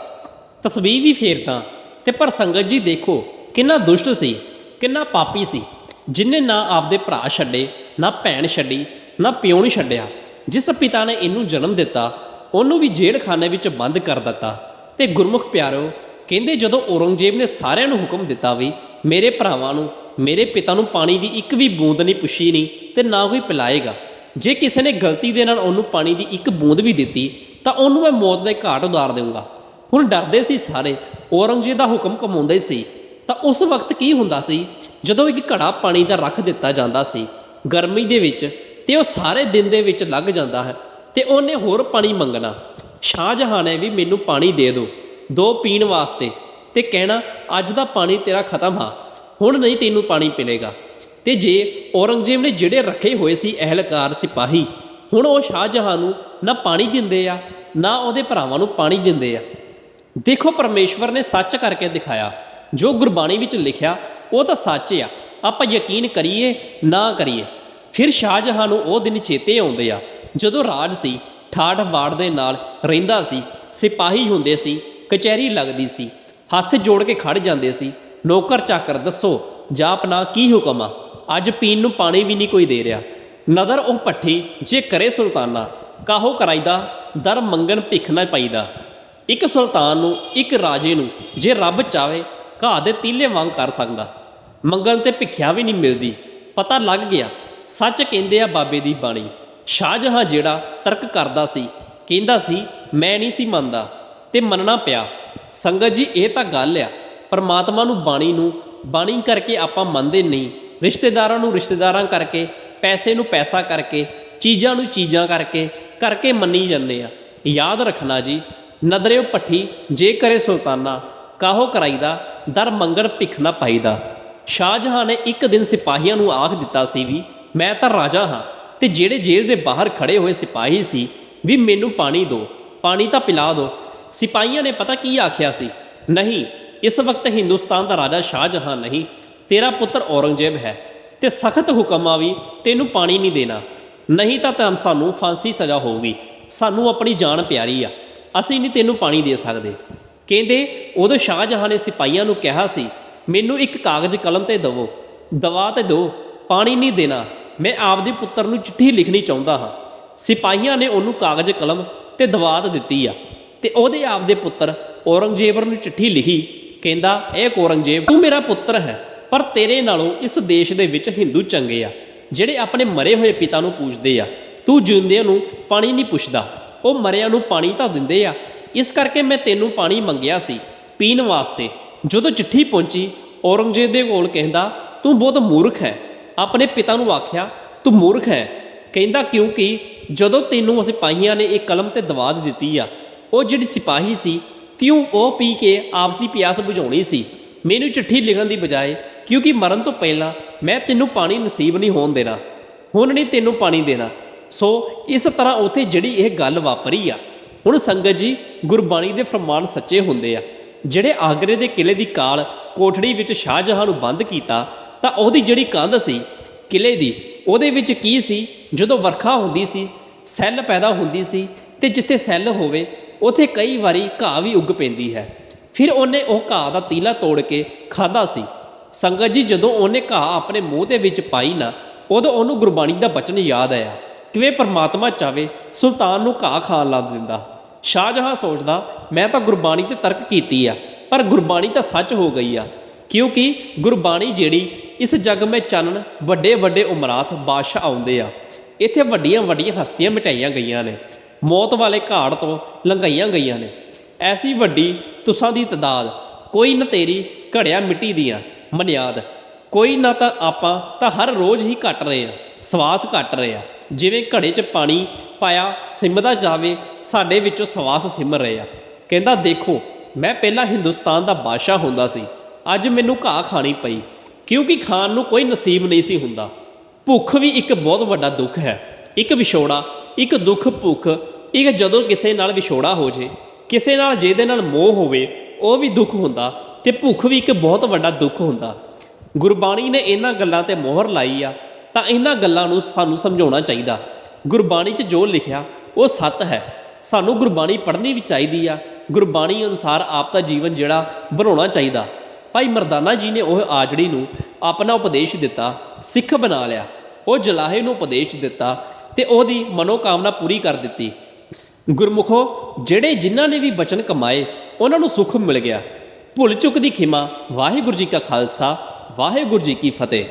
ਤਸਬੀਹ ਵੀ ਫੇਰਦਾ ਤੇ ਪਰ ਸੰਗਤ ਜੀ ਦੇਖੋ ਕਿੰਨਾ ਦੁਸ਼ਟ ਸੀ, ਕਿੰਨਾ ਪਾਪੀ ਸੀ, ਜਿਨੇ ਨਾ ਆਪਦੇ ਭਰਾ ਛੱਡੇ, ਨਾ ਭੈਣ ਛੱਡੀ, ਨਾ ਪਿਓ ਨਹੀਂ ਛੱਡਿਆ। ਜਿਸ ਪਿਤਾ ਨੇ ਇਹਨੂੰ ਜਨਮ ਦਿੱਤਾ, ਉਹਨੂੰ ਵੀ ਜੇਲ੍ਹ ਵਿੱਚ ਬੰਦ ਕਰ ਦਿੱਤਾ। ਤੇ ਗੁਰਮੁਖ ਪਿਆਰੋ, ਕਹਿੰਦੇ ਜਦੋਂ ਔਰੰਗਜ਼ੇਬ ਨੇ ਸਾਰਿਆਂ ਨੂੰ ਹੁਕਮ ਦਿੱਤਾ ਵੀ ਮੇਰੇ ਭਰਾਵਾਂ ਨੂੰ ਮੇਰੇ ਪਿਤਾ ਨੂੰ ਪਾਣੀ ਦੀ ਇੱਕ ਵੀ ਬੂੰਦ ਨਹੀਂ ਪੁੱਛੀ ਨਹੀਂ ਤੇ ਨਾ ਕੋਈ ਪਿਲਾਏਗਾ। ਜੇ ਕਿਸੇ ਨੇ ਗਲਤੀ ਦੇ ਨਾਲ ਉਹਨੂੰ ਪਾਣੀ ਦੀ ਇੱਕ ਬੂੰਦ ਵੀ ਦਿੱਤੀ, ਤਾਂ ਉਹਨੂੰ ਮੈਂ ਮੌਤ ਦੇ ਘਾਟ ਉਤਾਰ ਦੇਵਾਂਗਾ ਹੁਣ ਡਰਦੇ ਸੀ ਸਾਰੇ, ਔਰੰਗਜ਼ੇਬ ਦਾ ਹੁਕਮ ਕਮਾਉਂਦੇ ਸੀ। ਤਾਂ ਉਸ ਵਕਤ ਕੀ ਹੁੰਦਾ ਸੀ? ਜਦੋਂ ਇੱਕ ਘੜਾ ਪਾਣੀ ਦਾ ਰੱਖ ਦਿੱਤਾ ਜਾਂਦਾ ਸੀ, ਗਰਮੀ ਦੇ ਵਿੱਚ ਤੇ ਉਹ ਸਾਰੇ ਦਿਨ ਦੇ ਵਿੱਚ ਲੱਗ ਜਾਂਦਾ ਹੈ ਤੇ ਉਹਨੇ ਹੋਰ ਪਾਣੀ ਮੰਗਣਾ। ਸ਼ਾਹਜਹਾਂ ਨੇ ਵੀ ਮੈਨੂੰ ਪਾਣੀ ਦੇ ਦਿਓ, ਦੋ ਪੀਣ ਵਾਸਤੇ ਤੇ ਕਹਿਣਾ, ਅੱਜ ਦਾ ਪਾਣੀ ਤੇਰਾ ਖਤਮ ਆ। ਹੁਣ ਨਹੀਂ ਤੈਨੂੰ ਪਾਣੀ ਪਿਲੇਗਾ। ਤੇ ਜੇ ਔਰੰਗਜ਼ੇਬ ਨੇ ਜਿਹੜੇ ਰੱਖੇ ਹੋਏ ਸੀ ਅਹਿਲਕਾਰ ਸਿਪਾਹੀ, ਹੁਣ ਉਹ ਸ਼ਾਹਜਹਾਂ ਨੂੰ ਨਾ ਪਾਣੀ ਦਿੰਦੇ ਆ, ਨਾ ਉਹਦੇ ਭਰਾਵਾਂ ਨੂੰ ਪਾਣੀ ਦਿੰਦੇ ਆ। ਦੇਖੋ ਪਰਮੇਸ਼ਵਰ ਨੇ ਸੱਚ ਕਰਕੇ ਦਿਖਾਇਆ। ਜੋ ਗੁਰਬਾਣੀ ਵਿੱਚ ਲਿਖਿਆ, ਉਹ ਤਾਂ ਸੱਚ ਆ। ਆਪਾਂ ਯਕੀਨ ਕਰੀਏ, ਨਾ ਕਰੀਏ। ਫਿਰ ਸ਼ਾਹਜਹਾਂ ਨੂੰ ਉਹ ਦਿਨ ਚੇਤੇ ਆਉਂਦੇ ਆ, ਜਦੋਂ ਰਾਜ ਸੀ, ਠਾਠ ਬਾੜ ਦੇ ਨਾਲ ਰਹਿੰਦਾ ਸੀ, ਸਿਪਾਹੀ ਹੁੰਦੇ ਸੀ, ਕਚਹਿਰੀ ਲੱਗਦੀ ਸੀ, ਹੱਥ ਜੋੜ ਕੇ ਖੜ ਜਾਂਦੇ ਸੀ। ਨੌਕਰ ਚਾਕਰ, ਦੱਸੋ ਜਾਪਨਾ ਕੀ ਹੁਕਮ ਆ? ਅੱਜ ਪੀਣ ਨੂੰ ਪਾਣੀ ਵੀ ਨਹੀਂ ਕੋਈ ਦੇ ਰਿਹਾ। ਨਦਰ ਉਹ ਪੱਠੀ ਜੇ ਕਰੇ ਸੁਲਤਾਨਾ, ਕਾਹੋ ਕਰਾਈਦਾ? ਦਰ ਮੰਗਣ ਭਿੱਖ ਨਾ ਪਾਈਦਾ। ਇੱਕ ਸੁਲਤਾਨ ਨੂੰ, ਇੱਕ ਰਾਜੇ ਨੂੰ, ਜੇ ਰੱਬ ਚਾਵੇ ਘਾਹ ਦੇ ਤੀਲੇ ਵਾਂਗ ਕਰ ਸਕਦਾ। ਮੰਗਣ ਤੇ ਭਿੱਖਿਆ ਵੀ ਨਹੀਂ ਮਿਲਦੀ। ਪਤਾ ਲੱਗ ਗਿਆ, ਸੱਚ ਕਹਿੰਦੇ ਆ ਬਾਬੇ ਦੀ ਬਾਣੀ, ਸ਼ਾਹਜਹਾਂ ਜਿਹੜਾ ਤਰਕ ਕਰਦਾ ਸੀ, ਕਹਿੰਦਾ ਸੀ, ਮੈਂ ਨਹੀਂ ਸੀ ਮੰਨਦਾ, ਤੇ ਮੰਨਣਾ ਪਿਆ। ਸੰਗਤ ਜੀ, ਇਹ ਤਾਂ ਗੱਲ ਆ। ਪਰਮਾਤਮਾ ਨੂੰ ਬਾਣੀ ਨੂੰ, ਬਾਣੀ ਕਰਕੇ ਆਪਾਂ ਮੰਨਦੇ ਨਹੀਂ। ਰਿਸ਼ਤੇਦਾਰਾਂ ਨੂੰ ਰਿਸ਼ਤੇਦਾਰਾਂ ਕਰਕੇ, ਪੈਸੇ ਨੂੰ ਪੈਸਾ ਕਰਕੇ, ਚੀਜ਼ਾਂ ਨੂੰ ਚੀਜ਼ਾਂ ਕਰਕੇ ਕਰਕੇ ਮੰਨੀ ਜਾਂਦੇ ਆ। ਯਾਦ ਰੱਖਣਾ ਜੀ, ਨਦਰਿਓ ਪੱਠੀ ਜੇ ਕਰੇ ਸੁਲਤਾਨਾ, ਕਾਹੋ ਕਰਾਈਦਾ, ਦਰ ਮੰਗਣ ਭਿੱਖ ਨਾ ਪਾਈਦਾ। ਸ਼ਾਹਜਹਾਂ ਨੇ ਇੱਕ ਦਿਨ ਸਿਪਾਹੀਆਂ ਨੂੰ ਆਖ ਦਿੱਤਾ ਸੀ ਵੀ, ਮੈਂ ਤਾਂ ਰਾਜਾ ਹਾਂ ਤੇ ਜਿਹੜੇ ਜੇਲ੍ਹ ਦੇ ਬਾਹਰ ਖੜੇ ਹੋਏ ਸਿਪਾਹੀ ਸੀ, ਵੀ ਮੈਨੂੰ ਪਾਣੀ ਦਿਓ ਪਾਣੀ ਤਾਂ ਪਿਲਾ ਦਿਓ ਸਿਪਾਹੀਆਂ ਨੇ ਪਤਾ ਕੀ ਆਖਿਆ ਸੀ? ਨਹੀਂ ਇਸ ਵਕਤ ਹਿੰਦੁਸਤਾਨ ਦਾ ਰਾਜਾ ਸ਼ਾਹਜਹਾਂ ਨਹੀਂ, ਤੇਰਾ ਪੁੱਤਰ ਔਰੰਗਜ਼ੇਬ ਹੈ, ਤੇ ਸਖਤ ਹੁਕਮ ਆ ਵੀ ਤੈਨੂੰ ਪਾਣੀ ਨਹੀਂ ਦੇਣਾ। ਨਹੀਂ ਤਾਂ ਤਾਂ ਸਾਨੂੰ ਫਾਂਸੀ ਸਜ਼ਾ ਹੋਊਗੀ, ਸਾਨੂੰ ਆਪਣੀ ਜਾਨ ਪਿਆਰੀ ਆ, ਅਸੀਂ ਨਹੀਂ ਤੈਨੂੰ ਪਾਣੀ ਦੇ ਸਕਦੇ। ਕਹਿੰਦੇ, ਉਦੋਂ ਸ਼ਾਹਜਹਾਂ ਨੇ ਸਿਪਾਹੀਆਂ ਨੂੰ ਕਿਹਾ ਸੀ, ਮੈਨੂੰ ਇੱਕ ਕਾਗਜ਼ ਕਲਮ ਤੇ ਦਵੋ, ਦਵਾ ਤੇ ਦਿਓ, ਪਾਣੀ ਨਹੀਂ ਦੇਣਾ, ਮੈਂ ਆਪਦੇ ਪੁੱਤਰ ਨੂੰ ਚਿੱਠੀ ਲਿਖਣੀ ਚਾਹੁੰਦਾ ਹਾਂ। ਸਿਪਾਹੀਆਂ ਨੇ ਉਹਨੂੰ ਕਾਗਜ਼ ਕਲਮ ਤੇ ਦਵਾਤ ਦਿੱਤੀ ਆ, ਤੇ ਉਹਦੇ ਆਪਦੇ ਪੁੱਤਰ ਔਰੰਗਜ਼ੇਬ ਨੂੰ ਚਿੱਠੀ ਲਿਖੀ ਕਹਿੰਦਾ, ਇਹ ਔਰੰਗਜ਼ੇਬ, ਤੂੰ ਮੇਰਾ ਪੁੱਤਰ ਹੈ, ਪਰ ਤੇਰੇ ਨਾਲੋਂ ਇਸ ਦੇਸ਼ ਦੇ ਵਿੱਚ ਹਿੰਦੂ ਚੰਗੇ ਆ, ਜਿਹੜੇ ਆਪਣੇ ਮਰੇ ਹੋਏ ਪਿਤਾ ਨੂੰ ਪੂਜਦੇ ਆ। ਤੂੰ ਜਿਉਂਦਿਆਂ ਨੂੰ ਪਾਣੀ ਨਹੀਂ ਪੁੱਛਦਾ, ਉਹ ਮਰਿਆਂ ਨੂੰ ਪਾਣੀ ਤਾਂ ਦਿੰਦੇ ਆ। ਇਸ ਕਰਕੇ ਮੈਂ ਤੈਨੂੰ ਪਾਣੀ ਮੰਗਿਆ ਸੀ, ਪੀਣ ਵਾਸਤੇ। ਜਦੋਂ ਚਿੱਠੀ ਪਹੁੰਚੀ, ਔਰੰਗਜ਼ੇਬ ਦੇ ਕੋਲ ਕਹਿੰਦਾ, ਤੂੰ ਬਹੁਤ ਮੂਰਖ ਹੈ। ਆਪਣੇ ਪਿਤਾ ਨੂੰ ਆਖਿਆ, ਤੂੰ ਮੂਰਖ ਹੈ। ਕਹਿੰਦਾ, ਕਿਉਂਕਿ ਜਦੋਂ ਤੈਨੂੰ ਸਿਪਾਹੀਆਂ ਨੇ, ਇਹ ਕਲਮ ਤੇ ਦਵਾ ਦਿੱਤੀ ਆ। ਉਹ ਜਿਹੜੀ ਸਿਪਾਹੀ ਸੀ ਤਿਉ ਉਹ ਪੀ ਕੇ ਆਪਸ ਦੀ ਪਿਆਸ ਬੁਝਾਉਣੀ ਸੀ। ਮੈਨੂੰ ਚਿੱਠੀ ਲਿਖਣ ਦੀ ਬਜਾਏ, ਕਿਉਂਕਿ ਮਰਨ ਤੋਂ ਪਹਿਲਾਂ ਮੈਂ ਤੈਨੂੰ ਪਾਣੀ ਨਸੀਬ ਨਹੀਂ ਹੋਣ ਦੇਣਾ। ਹੁਣ ਨਹੀਂ ਤੈਨੂੰ ਪਾਣੀ ਦੇਣਾ। ਸੋ ਇਸ ਤਰ੍ਹਾਂ ਉੱਥੇ ਜਿਹੜੀ ਇਹ ਗੱਲ ਵਾਪਰੀ ਆ। ਹੁਣ ਸੰਗਤ ਜੀ, ਗੁਰਬਾਣੀ ਦੇ ਫਰਮਾਨ ਸੱਚੇ ਹੁੰਦੇ ਆ। ਜਿਹੜੇ ਆਗਰੇ ਦੇ ਕਿਲੇ ਦੀ ਕਾਲ ਕੋਠੜੀ ਵਿੱਚ ਸ਼ਾਹਜਹਾਂ ਨੂੰ ਬੰਦ ਕੀਤਾ, ਤਾਂ ਉਹਦੀ ਜਿਹੜੀ ਕੰਧ ਸੀ ਕਿਲੇ ਦੀ, ਉਹਦੇ ਵਿੱਚ ਕੀ ਸੀ? ਜਦੋਂ ਵਰਖਾ ਹੁੰਦੀ ਸੀ, ਸੈੱਲ ਪੈਦਾ ਹੁੰਦੀ ਸੀ ਤੇ ਜਿੱਥੇ ਸੈੱਲ ਹੋਵੇ ਉਥੇ ਕਈ ਵਾਰੀ ਘਾਹ ਵੀ ਉੱਗ ਪੈਂਦੀ ਹੈ। ਫਿਰ ਉਹਨੇ ਉਹ ਘਾਹ ਦਾ ਤੀਲਾ ਤੋੜ ਕੇ ਖਾਦਾ ਸੀ। ਸੰਗਤ ਜੀ, ਜਦੋਂ ਉਹਨੇ ਘਾਹ ਆਪਣੇ ਮੂੰਹ ਦੇ ਵਿੱਚ ਪਾਈ ਨਾ, ਉਦੋਂ ਉਹਨੂੰ ਗੁਰਬਾਣੀ ਦਾ ਬਚਨ ਯਾਦ ਆਇਆ। ਕਿਵੇਂ ਪਰਮਾਤਮਾ ਚਾਵੇ ਸੁਲਤਾਨ ਨੂੰ ਘਾਹ ਖਾਣ ਲਾ ਦਿੰਦਾ। ਸ਼ਾਹਜਹਾਂ ਸੋਚਦਾ, ਮੈਂ ਤਾਂ ਗੁਰਬਾਣੀ ਤੇ ਤਰਕ ਕੀਤੀ ਆ, ਪਰ ਗੁਰਬਾਣੀ ਤਾਂ ਸੱਚ ਹੋ ਗਈ ਆ। ਕਿਉਂਕਿ ਗੁਰਬਾਣੀ ਜਿਹੜੀ, ਇਸ ਜੱਗ ਵਿੱਚ ਚਾਨਣ ਵੱਡੇ ਵੱਡੇ ਉਮਰਾਤ ਬਾਦਸ਼ਾਹ ਆਉਂਦੇ ਆ। ਇੱਥੇ ਵੱਡੀਆਂ ਵੱਡੀਆਂ ਹਸਤੀਆਂ ਮਿਟਾਈਆਂ ਗਈਆਂ ਨੇ। ਮੌਤ ਵਾਲੇ ਘਾੜ ਤੋਂ ਲੰਘਾਈਆਂ ਗਈਆਂ ਨੇ। ਐਸੀ ਵੱਡੀ ਤੁਸਾਂ ਦੀ ਤਦਾਦ ਕੋਈ ਨਾ ਤੇਰੀ ਘੜਿਆ ਮਿੱਟੀ ਦੀਆਂ ਮਨਿਆਦ। ਕੋਈ ਨਾ ਤਾਂ ਆਪਾਂ ਤਾਂ ਹਰ ਰੋਜ਼ ਹੀ ਘਟ ਰਹੇ ਆ, ਸਵਾਸ ਘਟ ਰਹੇ ਆ। ਜਿਵੇਂ ਘੜੇ 'ਚ ਪਾਣੀ ਪਾਇਆ ਸਿਮਦਾ ਜਾਵੇ, ਸਾਡੇ ਵਿੱਚੋਂ ਸਵਾਸ ਸਿਮ ਰਹੇ ਆ। ਕਹਿੰਦਾ, ਦੇਖੋ, ਮੈਂ ਪਹਿਲਾਂ ਹਿੰਦੁਸਤਾਨ ਦਾ ਬਾਦਸ਼ਾਹ ਹੁੰਦਾ ਸੀ। ਅੱਜ ਮੈਨੂੰ ਘਾਹ ਖਾਣੀ ਪਈ, ਕਿਉਂਕਿ ਖਾਣ ਨੂੰ ਕੋਈ ਨਸੀਬ ਨਹੀਂ ਸੀ ਹੁੰਦਾ। ਭੁੱਖ ਵੀ ਇੱਕ ਬਹੁਤ ਵੱਡਾ ਦੁੱਖ ਹੈ। ਇੱਕ ਵਿਛੋੜਾ ਇੱਕ ਦੁੱਖ ਭੁੱਖ, ਇੱਕ ਜਦੋਂ ਕਿਸੇ ਨਾਲ ਵਿਛੋੜਾ ਹੋ ਜੇ, ਕਿਸੇ ਨਾਲ ਜਿਹਦੇ ਨਾਲ ਮੋਹ ਹੋਵੇ, ਉਹ ਵੀ ਦੁੱਖ ਹੁੰਦਾ ਤੇ ਭੁੱਖ ਵੀ ਇੱਕ ਬਹੁਤ ਵੱਡਾ ਦੁੱਖ ਹੁੰਦਾ। ਗੁਰਬਾਣੀ ਨੇ ਇਹਨਾਂ ਗੱਲਾਂ ਤੇ ਮੋਹਰ ਲਾਈ ਆ, ਤਾਂ ਇਹਨਾਂ ਗੱਲਾਂ ਨੂੰ ਸਾਨੂੰ ਸਮਝਾਉਣਾ ਚਾਹੀਦਾ। ਗੁਰਬਾਣੀ 'ਚ ਜੋ ਲਿਖਿਆ, ਉਹ ਸੱਤ ਹੈ। ਸਾਨੂੰ ਗੁਰਬਾਣੀ ਪੜ੍ਹਨੀ ਵੀ ਚਾਹੀਦੀ ਆ। ਗੁਰਬਾਣੀ ਅਨੁਸਾਰ ਆਪ ਦਾ ਜੀਵਨ ਜਿਹੜਾ, ਬਣਾਉਣਾ ਚਾਹੀਦਾ। ਭਾਈ ਮਰਦਾਨਾ ਜੀ ਨੇ ਉਹ ਆਜੜੀ ਨੂੰ ਆਪਣਾ ਉਪਦੇਸ਼ ਦਿੱਤਾ, ਸਿੱਖ ਬਣਾ ਲਿਆ। ਉਹ ਜਲਾਹੇ ਨੂੰ ਉਪਦੇਸ਼ ਦਿੱਤਾ ਤੇ ਉਹਦੀ ਮਨੋਕਾਮਨਾ ਪੂਰੀ ਕਰ ਦਿੱਤੀ। ਗੁਰਮੁਖੋ, ਜਿਹੜੇ ਜਿਨ੍ਹਾਂ ਨੇ ਵੀ ਬਚਨ ਕਮਾਏ, ਉਹਨਾਂ ਨੂੰ ਸੁੱਖ ਮਿਲ ਗਿਆ। ਭੁੱਲ ਚੁੱਕ ਦੀ ਖਿਮਾ, ਵਾਹਿਗੁਰੂ ਜੀ ਕਾ ਖਾਲਸਾ, ਵਾਹਿਗੁਰੂ ਜੀ ਕੀ ਫਤਿਹ।